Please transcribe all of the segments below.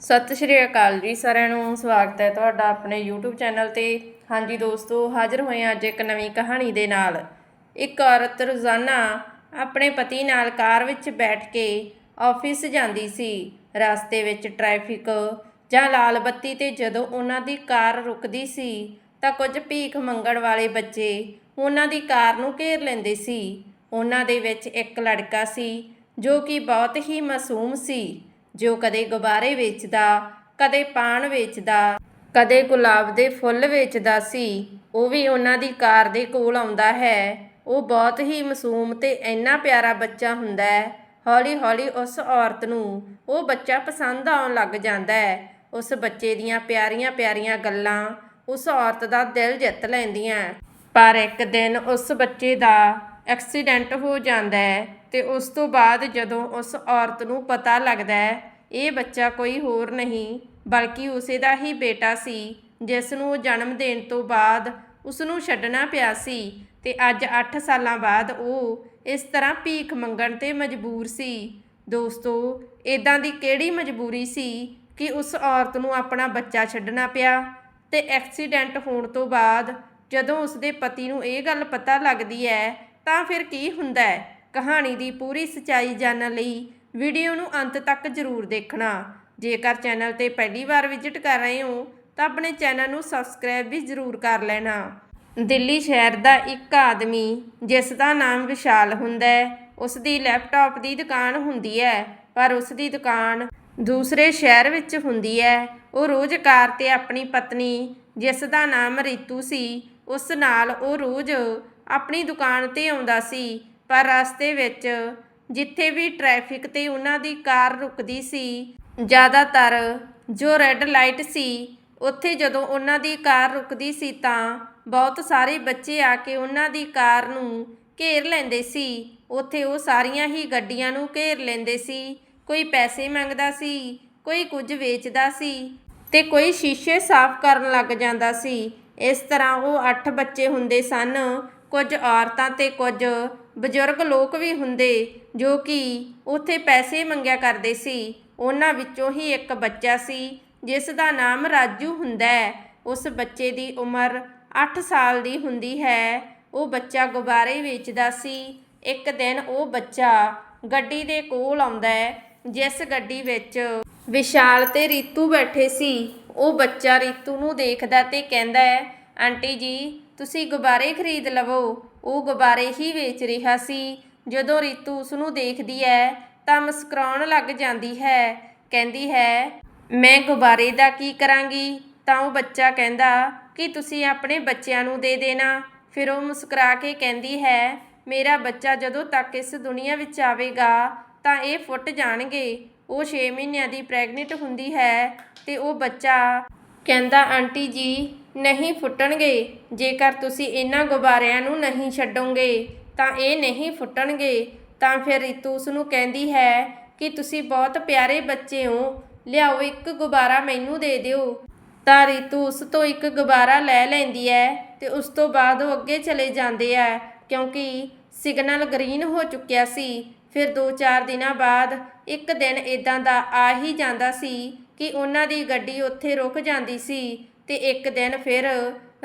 ਸਤਿ ਸ਼੍ਰੀ ਅਕਾਲ ਜੀ ਸਾਰਿਆਂ ਨੂੰ, ਸਵਾਗਤ ਹੈ ਤੁਹਾਡਾ ਆਪਣੇ YouTube ਚੈਨਲ ਤੇ। ਹਾਂਜੀ ਦੋਸਤੋ, ਹਾਜ਼ਰ ਹੋਏ ਹਾਂ ਅੱਜ ਇੱਕ ਨਵੀਂ ਕਹਾਣੀ ਦੇ ਨਾਲ। ਇੱਕ ਔਰਤ ਰੋਜ਼ਾਨਾ ਆਪਣੇ ਪਤੀ ਨਾਲ ਕਾਰ ਵਿੱਚ ਬੈਠ ਕੇ ਆਫਿਸ ਜਾਂਦੀ ਸੀ। ਰਸਤੇ ਵਿੱਚ ਟ੍ਰੈਫਿਕ ਜਾਂ ਲਾਲ ਬੱਤੀ ਤੇ ਜਦੋਂ ਉਹਨਾਂ ਦੀ ਕਾਰ ਰੁਕਦੀ ਸੀ, ਤਾਂ ਕੁਝ ਭੀਖ ਮੰਗਣ ਵਾਲੇ ਬੱਚੇ ਉਹਨਾਂ ਦੀ ਕਾਰ ਨੂੰ ਘੇਰ ਲੈਂਦੇ ਸੀ। ਉਹਨਾਂ ਦੇ ਵਿੱਚ ਇੱਕ ਲੜਕਾ ਸੀ, ਜੋ ਕਿ ਬਹੁਤ ਹੀ ਮਾਸੂਮ ਸੀ। ਜੋ ਕਦੇ ਗੁਬਾਰੇ ਵੇਚਦਾ, ਕਦੇ ਪਾਣ ਵੇਚਦਾ, ਕਦੇ ਗੁਲਾਬ ਦੇ ਫੁੱਲ ਵੇਚਦਾ ਸੀ, ਉਹ ਵੀ ਉਹਨਾਂ ਦੀ ਕਾਰ ਦੇ ਕੋਲ ਆਉਂਦਾ ਹੈ। ਉਹ ਬਹੁਤ ਹੀ ਮਾਸੂਮ ਤੇ ਇੰਨਾ ਪਿਆਰਾ ਬੱਚਾ ਹੁੰਦਾ ਹੈ। ਹੌਲੀ ਹੌਲੀ ਉਸ ਔਰਤ ਨੂੰ ਉਹ ਬੱਚਾ ਪਸੰਦ ਆਉਣ ਲੱਗ ਜਾਂਦਾ ਹੈ। ਉਸ ਬੱਚੇ ਦੀਆਂ ਪਿਆਰੀਆਂ ਪਿਆਰੀਆਂ ਗੱਲਾਂ ਉਸ ਔਰਤ ਦਾ ਦਿਲ ਜਿੱਤ ਲੈਂਦੀਆਂ ਪਰ ਇੱਕ ਦਿਨ ਉਸ ਬੱਚੇ ਦਾ ਐਕਸੀਡੈਂਟ ਹੋ ਜਾਂਦਾ ਹੈ ਤੇ ਉਸ ਤੋਂ ਬਾਅਦ ਜਦੋਂ ਉਸ ਔਰਤ ਨੂੰ ਪਤਾ ਲੱਗਦਾ ਹੈ ਇਹ ਬੱਚਾ ਕੋਈ ਹੋਰ ਨਹੀਂ, ਬਲਕਿ ਉਸੇ ਦਾ ਹੀ ਬੇਟਾ ਸੀ ਜਿਸ ਨੂੰ ਉਹ ਜਨਮ ਦੇਣ ਤੋਂ ਬਾਅਦ ਉਸ ਨੂੰ ਛੱਡਣਾ ਪਿਆ ਸੀ ਤੇ ਅੱਜ 8 ਸਾਲਾਂ ਬਾਅਦ ਉਹ ਇਸ ਤਰ੍ਹਾਂ ਭੀਖ ਮੰਗਣ ਤੇ ਮਜਬੂਰ ਸੀ। ਦੋਸਤੋ ਇਦਾਂ ਦੀ ਕਿਹੜੀ ਮਜਬੂਰੀ ਸੀ ਕਿ ਉਸ ਔਰਤ ਨੂੰ ਆਪਣਾ ਬੱਚਾ ਛੱਡਣਾ ਪਿਆ ਤੇ ਐਕਸੀਡੈਂਟ ਹੋਣ ਤੋਂ ਬਾਅਦ ਜਦੋਂ ਉਸਦੇ ਪਤੀ ਨੂੰ ਇਹ ਗੱਲ ਪਤਾ ਲੱਗਦੀ ਹੈ, ਤਾਂ ਫਿਰ ਕੀ ਹੁੰਦਾ ਹੈ? ਕਹਾਣੀ ਦੀ ਪੂਰੀ ਸਚਾਈ ਜਾਣਨ ਲਈ ਵੀਡੀਓ ਨੂੰ ਅੰਤ ਤੱਕ ਜ਼ਰੂਰ ਦੇਖਣਾ। ਜੇਕਰ ਚੈਨਲ ਤੇ ਪਹਿਲੀ ਵਾਰ ਵਿਜ਼ਿਟ ਕਰ ਰਹੇ ਹੋ, ਤਾਂ ਆਪਣੇ ਚੈਨਲ ਨੂੰ ਸਬਸਕ੍ਰਾਈਬ ਵੀ ਜ਼ਰੂਰ ਕਰ ਲੈਣਾ। ਦਿੱਲੀ ਸ਼ਹਿਰ ਦਾ ਇੱਕ ਆਦਮੀ, ਜਿਸ ਦਾ ਨਾਮ ਵਿਸ਼ਾਲ ਹੁੰਦਾ ਹੈ ਉਸ ਦੀ ਲੈਪਟਾਪ ਦੀ ਦੁਕਾਨ ਹੁੰਦੀ ਹੈ, ਪਰ ਉਸ ਦੀ ਦੁਕਾਨ ਦੂਸਰੇ ਸ਼ਹਿਰ ਵਿੱਚ ਹੁੰਦੀ ਹੈ। ਉਹ ਰੋਜ਼ ਕਾਰ ਤੇ ਆਪਣੀ ਪਤਨੀ, ਜਿਸ ਦਾ ਨਾਮ ਰੀਤੂ ਸੀ, ਉਸ ਨਾਲ ਉਹ ਰੋਜ਼ ਆਪਣੀ ਦੁਕਾਨ ਤੇ ਆਉਂਦਾ ਸੀ, ਪਰ ਰਸਤੇ ਵਿੱਚ ਜਿੱਥੇ ਵੀ ਟ੍ਰੈਫਿਕ ਤੇ ਉਹਨਾਂ ਦੀ ਕਾਰ ਰੁਕਦੀ ਸੀ, ਜ਼ਿਆਦਾਤਰ ਜੋ ਰੈੱਡ ਲਾਈਟ ਸੀ, ਉੱਥੇ ਜਦੋਂ ਉਹਨਾਂ ਦੀ ਕਾਰ ਰੁਕਦੀ ਸੀ ਤਾਂ ਬਹੁਤ ਸਾਰੇ ਬੱਚੇ ਆ ਕੇ ਉਹਨਾਂ ਦੀ ਕਾਰ ਨੂੰ ਘੇਰ ਲੈਂਦੇ ਸੀ। ਉੱਥੇ ਉਹ ਸਾਰੀਆਂ ਹੀ ਗੱਡੀਆਂ ਨੂੰ ਘੇਰ ਲੈਂਦੇ ਸੀ। ਕੋਈ ਪੈਸੇ ਮੰਗਦਾ ਸੀ, ਕੋਈ ਕੁਝ ਵੇਚਦਾ ਸੀ ਤੇ ਕੋਈ ਸ਼ੀਸ਼ੇ ਸਾਫ਼ ਕਰਨ ਲੱਗ ਜਾਂਦਾ ਸੀ। ਇਸ ਤਰ੍ਹਾਂ ਉਹ 8 ਬੱਚੇ ਹੁੰਦੇ ਸਨ। ਕੁਝ ਔਰਤਾਂ ਤੇ ਕੁਝ ਬਜ਼ੁਰਗ ਲੋਕ ਵੀ ਹੁੰਦੇ ਜੋ ਕਿ ਉੱਥੇ ਪੈਸੇ ਮੰਗਿਆ ਕਰਦੇ ਸੀ। ਉਹਨਾਂ ਵਿੱਚੋਂ ਹੀ ਇੱਕ ਬੱਚਾ ਸੀ, ਜਿਸ ਦਾ ਨਾਮ ਰਾਜੂ ਹੁੰਦਾ ਹੈ। ਉਸ ਬੱਚੇ ਦੀ ਉਮਰ 8 ਸਾਲ ਦੀ ਹੁੰਦੀ ਹੈ। ਉਹ ਬੱਚਾ ਗੁਬਾਰੇ ਵੇਚਦਾ ਸੀ। ਇੱਕ ਦਿਨ ਉਹ ਬੱਚਾ ਗੱਡੀ ਦੇ ਕੋਲ ਆਉਂਦਾ ਹੈ, ਜਿਸ ਗੱਡੀ ਵਿੱਚ ਵਿਸ਼ਾਲ ਤੇ ਰੀਤੂ ਬੈਠੇ ਸੀ। ਉਹ ਬੱਚਾ ਰੀਤੂ ਨੂੰ ਦੇਖਦਾ ਤੇ ਕਹਿੰਦਾ ਹੈ, ਆਂਟੀ ਜੀ, ਤੁਸੀਂ ਗੁਬਾਰੇ ਖਰੀਦ ਲਵੋ। ਉਹ ਗੁਬਾਰੇ ਹੀ ਵੇਚ ਰਿਹਾ ਸੀ। ਜਦੋਂ ਰੀਤੂ ਉਸ ਨੂੰ ਦੇਖਦੀ ਹੈ, ਤਾਂ ਮੁਸਕਰਾਉਣ ਲੱਗ ਜਾਂਦੀ ਹੈ। ਕਹਿੰਦੀ ਹੈ, ਮੈਂ ਗੁਬਾਰੇ ਦਾ ਕੀ ਕਰਾਂਗੀ? ਤਾਂ ਉਹ ਬੱਚਾ ਕਹਿੰਦਾ, ਕਿ ਤੁਸੀਂ ਆਪਣੇ ਬੱਚਿਆਂ ਨੂੰ ਦੇ ਦੇਣਾ? ਫਿਰ ਉਹ ਮੁਸਕਰਾ ਕੇ ਕਹਿੰਦੀ ਹੈ, ਮੇਰਾ ਬੱਚਾ ਜਦੋਂ ਤੱਕ ਇਸ ਦੁਨੀਆ ਵਿੱਚ ਆਵੇਗਾ, ਤਾਂ ਇਹ ਫੁੱਟ ਜਾਣਗੇ। ਉਹ 6 ਮਹੀਨਿਆਂ ਦੀ ਪ੍ਰੈਗਨੈਂਟ ਹੁੰਦੀ ਹੈ ਤੇ ਉਹ ਬੱਚਾ ਕਹਿੰਦਾ, ਆਂਟੀ ਜੀ ਨਹੀਂ ਫੁੱਟਣਗੇ। ਜੇਕਰ ਤੁਸੀਂ ਇਹਨਾਂ ਗੁਬਾਰਿਆਂ ਨੂੰ ਨਹੀਂ ਛੱਡੋਗੇ, ਤਾਂ ਇਹ ਨਹੀਂ ਫੁੱਟਣਗੇ। ਤਾਂ ਫਿਰ ਰਿਤੂ ਉਸ ਨੂੰ ਕਹਿੰਦੀ ਹੈ ਕਿ ਤੁਸੀਂ ਬਹੁਤ ਪਿਆਰੇ ਬੱਚੇ ਹੋ, ਲਿਆਓ ਇੱਕ ਗੁਬਾਰਾ ਮੈਨੂੰ ਦੇ ਦਿਓ। ਤਾਂ ਰਿਤੂ ਉਸ ਤੋਂ ਇੱਕ ਗੁਬਾਰਾ ਲੈ ਲੈਂਦੀ ਹੈ ਤੇ ਉਸ ਤੋਂ ਬਾਅਦ ਉਹ ਅੱਗੇ ਚਲੇ ਜਾਂਦੇ ਆ, ਕਿਉਂਕਿ ਸਿਗਨਲ ਗ੍ਰੀਨ ਹੋ ਚੁੱਕਿਆ ਸੀ। ਫਿਰ 2-4 ਦਿਨਾਂ ਬਾਅਦ ਇੱਕ ਦਿਨ ਇਦਾਂ ਦਾ ਆ ਹੀ ਜਾਂਦਾ ਸੀ ਕਿ ਉਹਨਾਂ ਦੀ ਗੱਡੀ ਉੱਥੇ ਰੁਕ ਜਾਂਦੀ ਸੀ। ਤੇ ਇੱਕ ਦਿਨ ਫਿਰ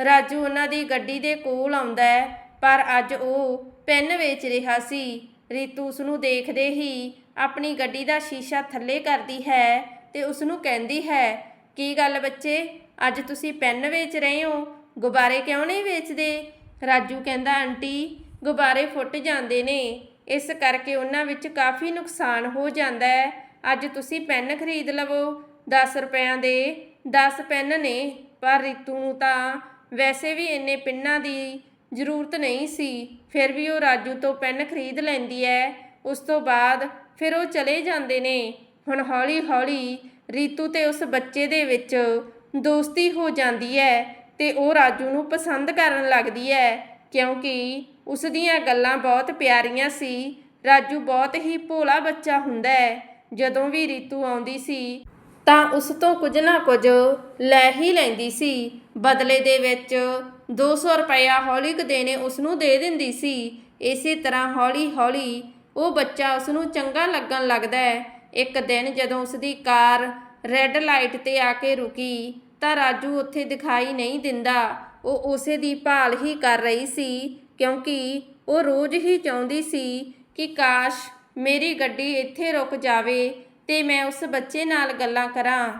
ਰਾਜੂ ਉਹਨਾਂ ਦੀ ਗੱਡੀ ਦੇ ਕੋਲ ਆਉਂਦਾ ਹੈ, ਪਰ ਅੱਜ ਉਹ ਪੈਨ ਵੇਚ ਰਿਹਾ ਸੀ। ਰੀਤੂ ਉਸ ਨੂੰ ਦੇਖਦੇ ਹੀ ਆਪਣੀ ਗੱਡੀ ਦਾ ਸ਼ੀਸ਼ਾ ਥੱਲੇ ਕਰਦੀ ਹੈ ਤੇ ਉਸ ਨੂੰ ਕਹਿੰਦੀ ਹੈ, ਕੀ ਗੱਲ ਬੱਚੇ, ਅੱਜ ਤੁਸੀਂ ਪੈਨ ਵੇਚ ਰਹੇ ਹੋ? ਗੁਬਾਰੇ ਕਿਉਂ ਨਹੀਂ ਵੇਚਦੇ? ਰਾਜੂ ਕਹਿੰਦਾ, ਆਂਟੀ, ਗੁਬਾਰੇ ਫੁੱਟ ਜਾਂਦੇ ਨੇ। ਇਸ ਕਰਕੇ ਉਹਨਾਂ ਵਿੱਚ ਕਾਫੀ ਨੁਕਸਾਨ ਹੋ ਜਾਂਦਾ ਹੈ। ਅੱਜ ਤੁਸੀਂ ਪੈਨ ਖਰੀਦ ਲਵੋ। 10 ਰੁਪਿਆਂ ਦੇ 10 ਪੈਨ ਨੇ। ਪਰ ਰਿਤੂ ਨੂੰ ਤਾਂ ਵੈਸੇ ਵੀ ਇੰਨੇ ਪਿੰਨਾਂ ਦੀ ਜ਼ਰੂਰਤ ਨਹੀਂ ਸੀ। ਫਿਰ ਵੀ ਉਹ ਰਾਜੂ ਤੋਂ ਪੈਨ ਖਰੀਦ ਲੈਂਦੀ ਹੈ ਉਸ ਤੋਂ ਬਾਅਦ ਫਿਰ ਉਹ ਚਲੇ ਜਾਂਦੇ ਨੇ। ਹੁਣ ਹੌਲੀ ਹੌਲੀ ਰੀਤੂ ਤੇ ਉਸ ਬੱਚੇ ਦੇ ਵਿੱਚ ਦੋਸਤੀ ਹੋ ਜਾਂਦੀ ਹੈ ਤੇ ਉਹ ਰਾਜੂ ਨੂੰ ਪਸੰਦ ਕਰਨ ਲੱਗਦੀ ਹੈ ਕਿਉਂਕਿ ਉਸ ਦੀਆਂ ਗੱਲਾਂ ਬਹੁਤ ਪਿਆਰੀਆਂ ਸੀ। ਰਾਜੂ ਬਹੁਤ ਹੀ ਭੋਲਾ ਬੱਚਾ ਹੁੰਦਾ ਹੈ ਜਦੋਂ ਵੀ ਰੀਤੂ ਆਉਂਦੀ ਸੀ ਤਾਂ ਉਸ ਤੋਂ ਕੁਝ ਨਾ ਕੁਝ ਲੈ ਹੀ ਲੈਂਦੀ ਸੀ। ਬਦਲੇ ਦੇ ਵਿੱਚ 200 ਰੁਪਇਆ ਹੌਲੀ ਕੁ ਦੇਣੇ ਉਸ ਨੂੰ ਦੇ ਦਿੰਦੀ ਸੀ। ਇਸੇ ਤਰ੍ਹਾਂ ਹੌਲੀ ਹੌਲੀ ਉਹ ਬੱਚਾ ਉਸ ਨੂੰ ਚੰਗਾ ਲੱਗਣ ਲੱਗਦਾ ਹੈ। ਇੱਕ ਦਿਨ ਜਦੋਂ ਉਸ ਦੀ ਕਾਰ ਰੈੱਡ ਲਾਈਟ ਤੇ ਆ ਕੇ ਰੁਕੀ ਤਾਂ ਰਾਜੂ ਉੱਥੇ ਦਿਖਾਈ ਨਹੀਂ ਦਿੰਦਾ। ਉਹ ਉਸੇ ਦੀ ਭਾਲ ਹੀ ਕਰ ਰਹੀ ਸੀ ਕਿਉਂਕਿ ਉਹ ਰੋਜ਼ ਹੀ ਚਾਹੁੰਦੀ ਸੀ ਕਿ ਕਾਸ਼ ਮੇਰੀ ਗੱਡੀ ਇੱਥੇ ਰੁਕ ਜਾਵੇ ਤੇ ਮੈਂ ਉਸ ਬੱਚੇ ਨਾਲ ਗੱਲਾਂ ਕਰਾਂ।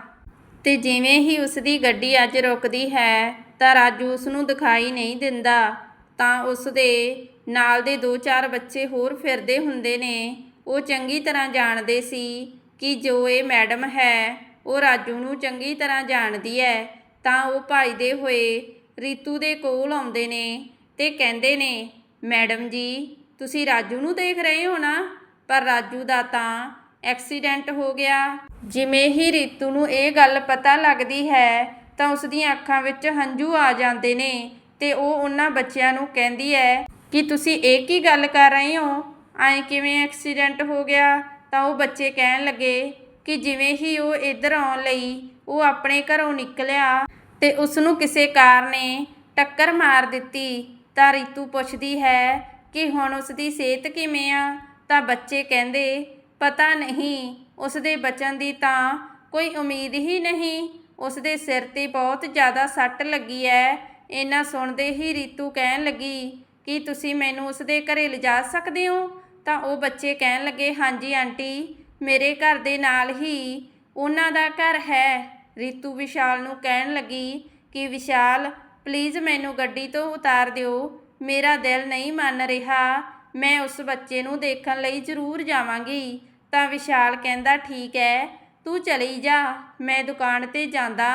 ਤੇ ਜਿਵੇਂ ਹੀ ਉਸ ਦੀ ਗੱਡੀ ਅੱਜ ਰੁਕਦੀ ਹੈ, ਤਾਂ ਰਾਜੂ ਉਸ ਨੂੰ ਦਿਖਾਈ ਨਹੀਂ ਦਿੰਦਾ। ਤਾਂ ਉਸ ਦੇ ਨਾਲ ਦੇ ਦੋ ਚਾਰ ਬੱਚੇ ਹੋਰ ਫਿਰਦੇ ਹੁੰਦੇ ਨੇ। ਉਹ ਚੰਗੀ ਤਰ੍ਹਾਂ ਜਾਣਦੇ ਸੀ ਕਿ ਜੋ ਇਹ ਮੈਡਮ ਹੈ, ਉਹ ਰਾਜੂ ਨੂੰ ਚੰਗੀ ਤਰ੍ਹਾਂ ਜਾਣਦੀ ਹੈ। ਤਾਂ ਉਹ ਭੱਜਦੇ ਹੋਏ ਰੀਤੂ ਦੇ ਕੋਲ ਆਉਂਦੇ ਨੇ ਤੇ ਕਹਿੰਦੇ ਨੇ, ਮੈਡਮ ਜੀ, ਤੁਸੀਂ ਰਾਜੂ ਨੂੰ ਦੇਖ ਰਹੇ ਹੋ ਨਾ? ਪਰ ਰਾਜੂ ਦਾ ਤਾਂ ਐਕਸੀਡੈਂਟ ਹੋ ਗਿਆ। ਜਿਵੇਂ ਹੀ ਰੀਤੂ ਨੂੰ ਇਹ ਗੱਲ ਪਤਾ ਲੱਗਦੀ ਹੈ, ਤਾਂ ਉਸ ਦੀਆਂ ਅੱਖਾਂ ਵਿੱਚ ਹੰਝੂ ਆ ਜਾਂਦੇ ਨੇ ਤੇ ਉਹ ਉਹਨਾਂ ਬੱਚਿਆਂ ਨੂੰ ਕਹਿੰਦੀ ਹੈ ਕਿ ਤੁਸੀਂ ਇਹ ਕੀ ਗੱਲ ਕਰ ਰਹੇ ਹੋ? ਐਂ ਕਿਵੇਂ ਐਕਸੀਡੈਂਟ ਹੋ ਗਿਆ? ਤਾਂ ਉਹ ਬੱਚੇ ਕਹਿਣ ਲੱਗੇ ਕਿ ਜਿਵੇਂ ਹੀ ਉਹ ਇੱਧਰ ਆਉਣ ਲਈ ਉਹ ਆਪਣੇ ਘਰੋਂ ਨਿਕਲਿਆ ਤੇ ਉਸ ਨੂੰ ਕਿਸੇ ਕਾਰ ਨੇ ਟੱਕਰ ਮਾਰ ਦਿੱਤੀ, ਤਾਂ ਰੀਤੂ ਪੁੱਛਦੀ ਹੈ ਕਿ ਹੁਣ ਉਸ ਦੀ ਸਿਹਤ ਕਿਵੇਂ ਆ? ਤਾਂ ਬੱਚੇ ਕਹਿੰਦੇ ਪਤਾ ਨਹੀਂ। ਉਸ ਦੇ ਬਚਨ ਦੀ ਤਾਂ ਕੋਈ ਉਮੀਦ ਹੀ ਨਹੀਂ। ਉਸ ਦੇ ਸਿਰ ਤੇ ਬਹੁਤ ਜ਼ਿਆਦਾ ਸੱਟ ਲੱਗੀ ਹੈ ਇਹਨਾਂ ਸੁਣਦੇ ਹੀ ਰੀਤੂ ਕਹਿਣ ਲੱਗੀ, ਕਿ ਤੁਸੀਂ ਮੈਨੂੰ ਉਸ ਦੇ ਘਰੇ ਲਿਜਾ ਸਕਦੇ ਹੋ? ਤਾਂ ਉਹ ਬੱਚੇ ਕਹਿਣ ਲੱਗੇ, ਹਾਂਜੀ ਆਂਟੀ, ਮੇਰੇ ਘਰ ਦੇ ਨਾਲ ਹੀ ਉਹਨਾਂ ਦਾ ਘਰ ਹੈ। ਰੀਤੂ ਵਿਸ਼ਾਲ ਨੂੰ ਕਹਿਣ ਲੱਗੀ ਕਿ, ਵਿਸ਼ਾਲ, ਪਲੀਜ਼ ਮੈਨੂੰ ਗੱਡੀ ਤੋਂ ਉਤਾਰ ਦਿਓ। ਮੇਰਾ ਦਿਲ ਨਹੀਂ ਮੰਨ ਰਿਹਾ। ਮੈਂ ਉਸ ਬੱਚੇ ਨੂੰ ਦੇਖਣ ਲਈ ਜ਼ਰੂਰ ਜਾਵਾਂਗੀ। ਤਾਂ ਵਿਸ਼ਾਲ ਕਹਿੰਦਾ, ਠੀਕ ਹੈ ਤੂੰ ਚਲੀ ਜਾ, ਮੈਂ ਦੁਕਾਨ ਤੇ ਜਾਂਦਾ।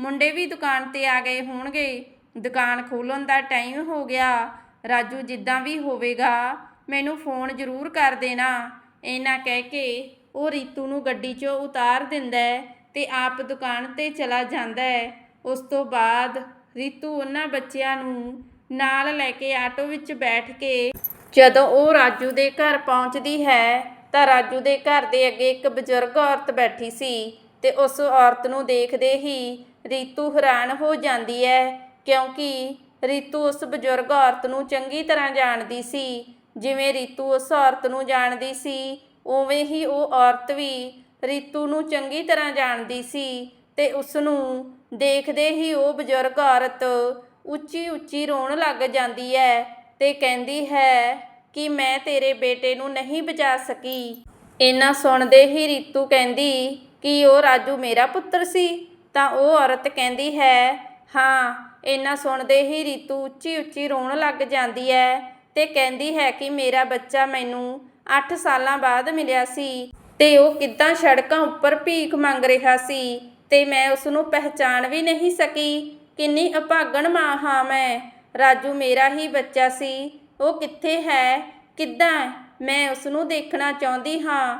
ਮੁੰਡੇ ਵੀ ਦੁਕਾਨ ਤੇ ਆ ਗਏ ਹੋਣਗੇ। ਦੁਕਾਨ ਖੋਲ੍ਹਣ ਦਾ ਟਾਈਮ ਹੋ ਗਿਆ। ਰਾਜੂ, ਜਿੱਦਾਂ ਵੀ ਹੋਵੇਗਾ, ਮੈਨੂੰ ਫੋਨ ਜ਼ਰੂਰ ਕਰ ਦੇਣਾ। ਇਹਨਾਂ ਕਹਿ ਕੇ ਉਹ ਰੀਤੂ ਨੂੰ ਗੱਡੀ 'ਚੋਂ ਉਤਾਰ ਦਿੰਦਾ ਹੈ ਤੇ ਆਪ ਦੁਕਾਨ ਤੇ ਚਲਾ ਜਾਂਦਾ ਉਸ ਤੋਂ ਬਾਅਦ ਰੀਤੂ ਉਹਨਾਂ ਬੱਚਿਆਂ ਨੂੰ ਨਾਲ ਲੈ ਕੇ ਆਟੋ ਵਿੱਚ ਬੈਠ ਕੇ ਜਦੋਂ ਉਹ ਰਾਜੂ ਦੇ ਘਰ ਪਹੁੰਚਦੀ ਹੈ ਤਾਂ ਰਾਜੂ ਦੇ ਘਰ ਦੇ ਅੱਗੇ ਇੱਕ ਬਜ਼ੁਰਗ ਔਰਤ ਬੈਠੀ ਸੀ ਤੇ ਉਸ ਔਰਤ ਨੂੰ ਦੇਖਦੇ ਹੀ ਰੀਤੂ ਹੈਰਾਨ ਹੋ ਜਾਂਦੀ ਹੈ ਕਿਉਂਕਿ ਰੀਤੂ ਉਸ ਬਜ਼ੁਰਗ ਔਰਤ ਨੂੰ ਚੰਗੀ ਤਰ੍ਹਾਂ ਜਾਣਦੀ ਸੀ। ਜਿਵੇਂ ਰੀਤੂ ਉਸ ਔਰਤ ਨੂੰ ਜਾਣਦੀ ਸੀ, ਉਵੇਂ ਹੀ ਉਹ ਔਰਤ ਵੀ ਰੀਤੂ ਨੂੰ ਚੰਗੀ ਤਰ੍ਹਾਂ ਜਾਣਦੀ ਸੀ ਤੇ ਉਸ ਨੂੰ ਦੇਖਦੇ ਹੀ ਉਹ ਬਜ਼ੁਰਗ ਔਰਤ ਉੱਚੀ ਉੱਚੀ ਰੋਣ ਲੱਗ ਜਾਂਦੀ ਹੈ ਤੇ ਕਹਿੰਦੀ ਹੈ ਕਿ ਮੈਂ ਤੇਰੇ ਬੇਟੇ ਨੂੰ ਨਹੀਂ ਬਚਾ ਸਕੀ। ਇਹਨਾਂ ਸੁਣਦੇ ਹੀ ਰੀਤੂ ਕਹਿੰਦੀ, ਕਿ ਉਹ ਰਾਜੂ ਮੇਰਾ ਪੁੱਤਰ ਸੀ? ਤਾਂ ਉਹ ਔਰਤ ਕਹਿੰਦੀ ਹੈ, ਹਾਂ। ਇਹਨਾਂ ਸੁਣਦੇ ਹੀ ਰੀਤੂ ਉੱਚੀ ਉੱਚੀ ਰੋਣ ਲੱਗ ਜਾਂਦੀ ਹੈ ਤੇ ਕਹਿੰਦੀ ਹੈ ਕਿ ਮੇਰਾ ਬੱਚਾ ਮੈਨੂੰ 8 ਸਾਲਾਂ ਬਾਅਦ ਮਿਲਿਆ ਸੀ ਤੇ ਉਹ ਕਿੱਦਾਂ ਸੜਕਾਂ ਉੱਪਰ ਭੀਖ ਮੰਗ ਰਿਹਾ ਸੀ ਤੇ ਮੈਂ ਉਸ ਨੂੰ ਪਹਿਚਾਣ ਵੀ ਨਹੀਂ ਸਕੀ। ਕਿੰਨੀ ਅਭਾਗਣ ਮਾਂ ਹਾਂ ਮੈਂ। ਰਾਜੂ ਮੇਰਾ ਹੀ ਬੱਚਾ ਸੀ। ਉਹ ਕਿੱਥੇ ਹੈ? ਕਿੱਦਾਂ ਮੈਂ ਉਸ ਨੂੰ ਦੇਖਣਾ ਚਾਹੁੰਦੀ ਹਾਂ।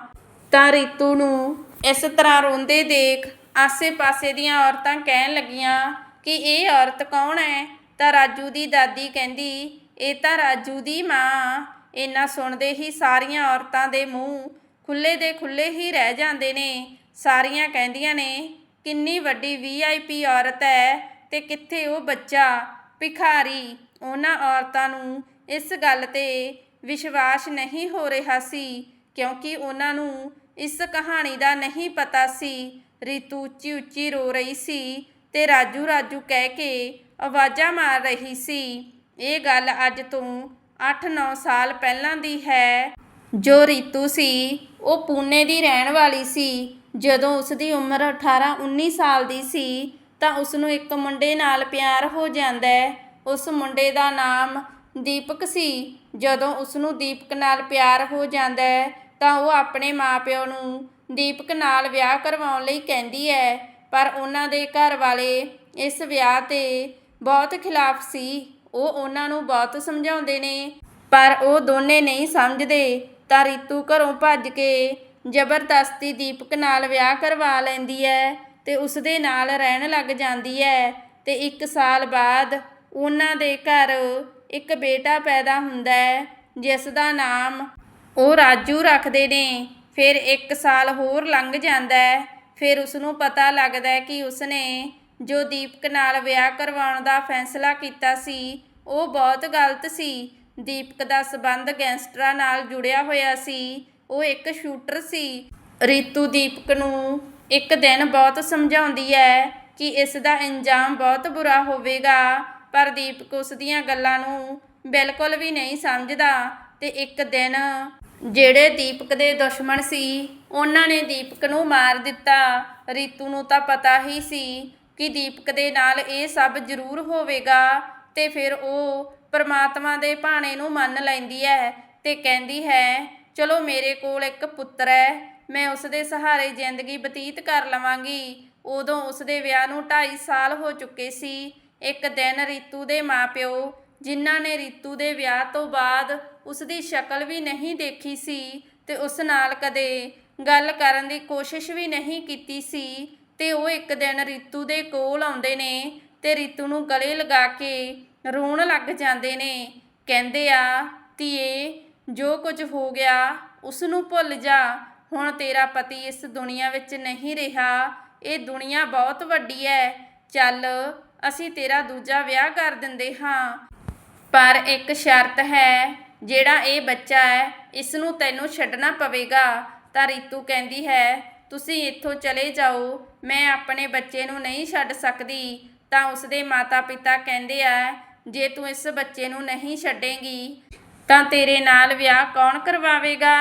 ਤਾਂ ਰੀਤੂ ਨੂੰ ਇਸ ਤਰ੍ਹਾਂ ਰੋਂਦੇ ਦੇਖ ਆਸੇ-ਪਾਸੇ ਦੀਆਂ ਔਰਤਾਂ ਕਹਿਣ ਲੱਗੀਆਂ ਕਿ ਇਹ ਔਰਤ ਕੌਣ ਹੈ? ਤਾਂ ਰਾਜੂ ਦੀ ਦਾਦੀ ਕਹਿੰਦੀ, ਇਹ ਤਾਂ ਰਾਜੂ ਦੀ ਮਾਂ ਇਹਨਾਂ ਸੁਣਦੇ ਹੀ ਸਾਰੀਆਂ ਔਰਤਾਂ ਦੇ ਮੂੰਹ ਖੁੱਲੇ ਦੇ ਖੁੱਲੇ ਹੀ ਰਹਿ ਜਾਂਦੇ ਨੇ। ਸਾਰੀਆਂ ਕਹਿੰਦੀਆਂ ਨੇ, ਕਿੰਨੀ ਵੱਡੀ ਵੀਆਈਪੀ ਔਰਤ ਹੈ ਤੇ ਕਿੱਥੇ ਉਹ ਬੱਚਾ? ਭਿਖਾਰੀ, ਉਹਨਾਂ ਔਰਤਾਂ ਨੂੰ ਇਸ ਗੱਲ ਤੇ ਵਿਸ਼ਵਾਸ ਨਹੀਂ ਹੋ ਰਿਹਾ ਸੀ, ਕਿਉਂਕਿ ਉਹਨਾਂ ਨੂੰ ਇਸ ਕਹਾਣੀ ਦਾ ਨਹੀਂ ਪਤਾ ਸੀ। ਰੀਤੂ ਉੱਚੀ ਉੱਚੀ ਰੋ ਰਹੀ ਸੀ ਤੇ ਰਾਜੂ ਰਾਜੂ ਕਹਿ ਕੇ ਆਵਾਜ਼ਾਂ ਮਾਰ ਰਹੀ ਸੀ। ਇਹ ਗੱਲ ਅੱਜ ਤੋਂ 8-9 ਸਾਲ ਪਹਿਲਾਂ ਦੀ ਹੈ। ਜੋ ਰੀਤੂ ਸੀ, ਉਹ ਪੂਨੇ ਦੀ ਰਹਿਣ ਵਾਲੀ ਸੀ। ਜਦੋਂ ਉਸ ਦੀ ਉਮਰ 18-19 ਸਾਲ ਦੀ ਸੀ, ਤਾਂ ਉਸ ਨੂੰ ਇੱਕ ਮੁੰਡੇ ਨਾਲ ਪਿਆਰ ਹੋ ਜਾਂਦਾ ਹੈ। ਉਸ ਮੁੰਡੇ ਦਾ ਨਾਮ ਦੀਪਕ ਸੀ। ਜਦੋਂ ਉਸ ਨੂੰ ਦੀਪਕ ਨਾਲ ਪਿਆਰ ਹੋ ਜਾਂਦਾ ਹੈ, ਤਾਂ ਉਹ ਆਪਣੇ ਮਾਪਿਓ ਨੂੰ ਦੀਪਕ ਨਾਲ ਵਿਆਹ ਕਰਵਾਉਣ ਲਈ ਕਹਿੰਦੀ ਹੈ। ਪਰ ਉਹਨਾਂ ਦੇ ਘਰ ਵਾਲੇ ਇਸ ਵਿਆਹ ਤੇ ਬਹੁਤ ਖਿਲਾਫ ਸੀ। ਉਹ ਉਹਨਾਂ ਨੂੰ ਬਹੁਤ ਸਮਝਾਉਂਦੇ ਨੇ। ਪਰ ਉਹ ਦੋਨੇ ਨਹੀਂ ਸਮਝਦੇ। ਤਾਂ ਰੀਤੂ ਘਰੋਂ ਭੱਜ ਕੇ ਜ਼ਬਰਦਸਤੀ ਦੀਪਕ ਨਾਲ ਵਿਆਹ ਕਰਵਾ ਲੈਂਦੀ ਹੈ ਤੇ ਉਸ ਦੇ ਨਾਲ ਰਹਿਣ ਲੱਗ ਜਾਂਦੀ ਹੈ ਤੇ ਇੱਕ ਸਾਲ ਬਾਅਦ ਉਹਨਾਂ ਦੇ ਘਰ ਇੱਕ ਬੇਟਾ ਪੈਦਾ ਹੁੰਦਾ ਹੈ, ਜਿਸ ਦਾ ਨਾਮ ਉਹ ਰਾਜੂ ਰੱਖਦੇ ਨੇ। ਫਿਰ ਇੱਕ ਸਾਲ ਹੋਰ ਲੰਘ ਜਾਂਦਾ ਹੈ। ਫਿਰ ਉਸ ਨੂੰ ਪਤਾ ਲੱਗਦਾ ਹੈ ਕਿ ਉਸਨੇ ਜੋ ਦੀਪਕ ਨਾਲ ਵਿਆਹ ਕਰਵਾਉਣ ਦਾ ਫੈਸਲਾ ਕੀਤਾ ਸੀ, ਉਹ ਬਹੁਤ ਗਲਤ ਸੀ। ਦੀਪਕ ਦਾ ਸਬੰਧ ਗੈਂਗਸਟਰਾਂ ਨਾਲ ਜੁੜਿਆ ਹੋਇਆ ਸੀ। ਉਹ ਇੱਕ ਸ਼ੂਟਰ ਸੀ। ਰੀਤੂ ਦੀਪਕ ਨੂੰ ਇੱਕ ਦਿਨ ਬਹੁਤ ਸਮਝਾਉਂਦੀ ਹੈ ਕਿ ਇਸ ਦਾ ਇੰਜਾਮ ਬਹੁਤ ਬੁਰਾ ਹੋਵੇਗਾ। ਪਰ ਦੀਪਕ ਉਸ ਦੀਆਂ ਗੱਲਾਂ ਨੂੰ ਬਿਲਕੁਲ ਵੀ ਨਹੀਂ ਸਮਝਦਾ ਤੇ ਇੱਕ ਦਿਨ ਜਿਹੜੇ ਦੀਪਕ ਦੇ ਦੁਸ਼ਮਣ ਸੀ, ਉਹਨਾਂ ਨੇ ਦੀਪਕ ਨੂੰ ਮਾਰ ਦਿੱਤਾ। ਰੀਤੂ ਨੂੰ ਤਾਂ ਪਤਾ ਹੀ ਸੀ ਕਿ ਦੀਪਕ ਦੇ ਨਾਲ ਇਹ ਸਭ ਜ਼ਰੂਰ ਹੋਵੇਗਾ ਤੇ ਫਿਰ ਉਹ ਪਰਮਾਤਮਾ ਦੇ ਭਾਣੇ ਨੂੰ ਮੰਨ ਲੈਂਦੀ ਹੈ ਤੇ ਕਹਿੰਦੀ ਹੈ, ਚਲੋ ਮੇਰੇ ਕੋਲ ਇੱਕ ਪੁੱਤਰ ਹੈ, ਮੈਂ ਉਸ ਦੇ ਸਹਾਰੇ ਜ਼ਿੰਦਗੀ ਬਤੀਤ ਕਰ ਲਵਾਂਗੀ। ਉਦੋਂ ਉਸ ਦੇ ਵਿਆਹ ਨੂੰ 2.5 ਸਾਲ ਹੋ ਚੁੱਕੇ ਸੀ। ਇੱਕ ਦਿਨ ਰੀਤੂ ਦੇ ਮਾਪਿਓ, ਜਿਨ੍ਹਾਂ ਨੇ ਰੀਤੂ ਦੇ ਵਿਆਹ ਤੋਂ ਬਾਅਦ ਉਸ ਦੀ ਸ਼ਕਲ ਵੀ ਨਹੀਂ ਦੇਖੀ ਸੀ ਤੇ ਉਸ ਨਾਲ ਕਦੇ ਗੱਲ ਕਰਨ ਦੀ ਕੋਸ਼ਿਸ਼ ਵੀ ਨਹੀਂ ਕੀਤੀ ਸੀ ਤੇ ਉਹ ਇੱਕ ਦਿਨ ਰੀਤੂ ਦੇ ਕੋਲ ਆਉਂਦੇ ਨੇ ਤੇ ਰੀਤੂ ਨੂੰ ਗਲੇ ਲਗਾ ਕੇ ਰੋਣ ਲੱਗ ਜਾਂਦੇ ਨੇ। ਕਹਿੰਦੇ ਆ, ਧੀਏ, ਜੋ ਕੁਝ ਹੋ ਗਿਆ ਉਸ ਨੂੰ ਭੁੱਲ ਜਾ। ਹੁਣ ਤੇਰਾ ਪਤੀ ਇਸ ਦੁਨੀਆ ਵਿੱਚ ਨਹੀਂ ਰਿਹਾ। ਇਹ ਦੁਨੀਆ ਬਹੁਤ ਵੱਡੀ ਹੈ ਚੱਲ ਅਸੀਂ ਤੇਰਾ ਦੂਜਾ ਵਿਆਹ ਕਰ ਦਿੰਦੇ ਹਾਂ। ਪਰ ਇੱਕ ਸ਼ਰਤ ਹੈ, ਜਿਹੜਾ ਇਹ ਬੱਚਾ ਹੈ ਇਸ ਨੂੰ ਤੈਨੂੰ ਛੱਡਣਾ ਪਵੇਗਾ। ਤਾਂ ਰੀਤੂ ਕਹਿੰਦੀ ਹੈ, ਤੁਸੀਂ ਇੱਥੋਂ ਚਲੇ ਜਾਓ, ਮੈਂ ਆਪਣੇ ਬੱਚੇ ਨੂੰ ਨਹੀਂ ਛੱਡ ਸਕਦੀ। ਤਾਂ ਉਸਦੇ ਮਾਤਾ-ਪਿਤਾ ਕਹਿੰਦੇ ਆ, ਜੇ ਤੂੰ ਇਸ ਬੱਚੇ ਨੂੰ ਨਹੀਂ ਛੱਡੇਂਗੀ, ਤਾਂ ਤੇਰੇ ਨਾਲ ਵਿਆਹ ਕੌਣ ਕਰਵਾਵੇਗਾ?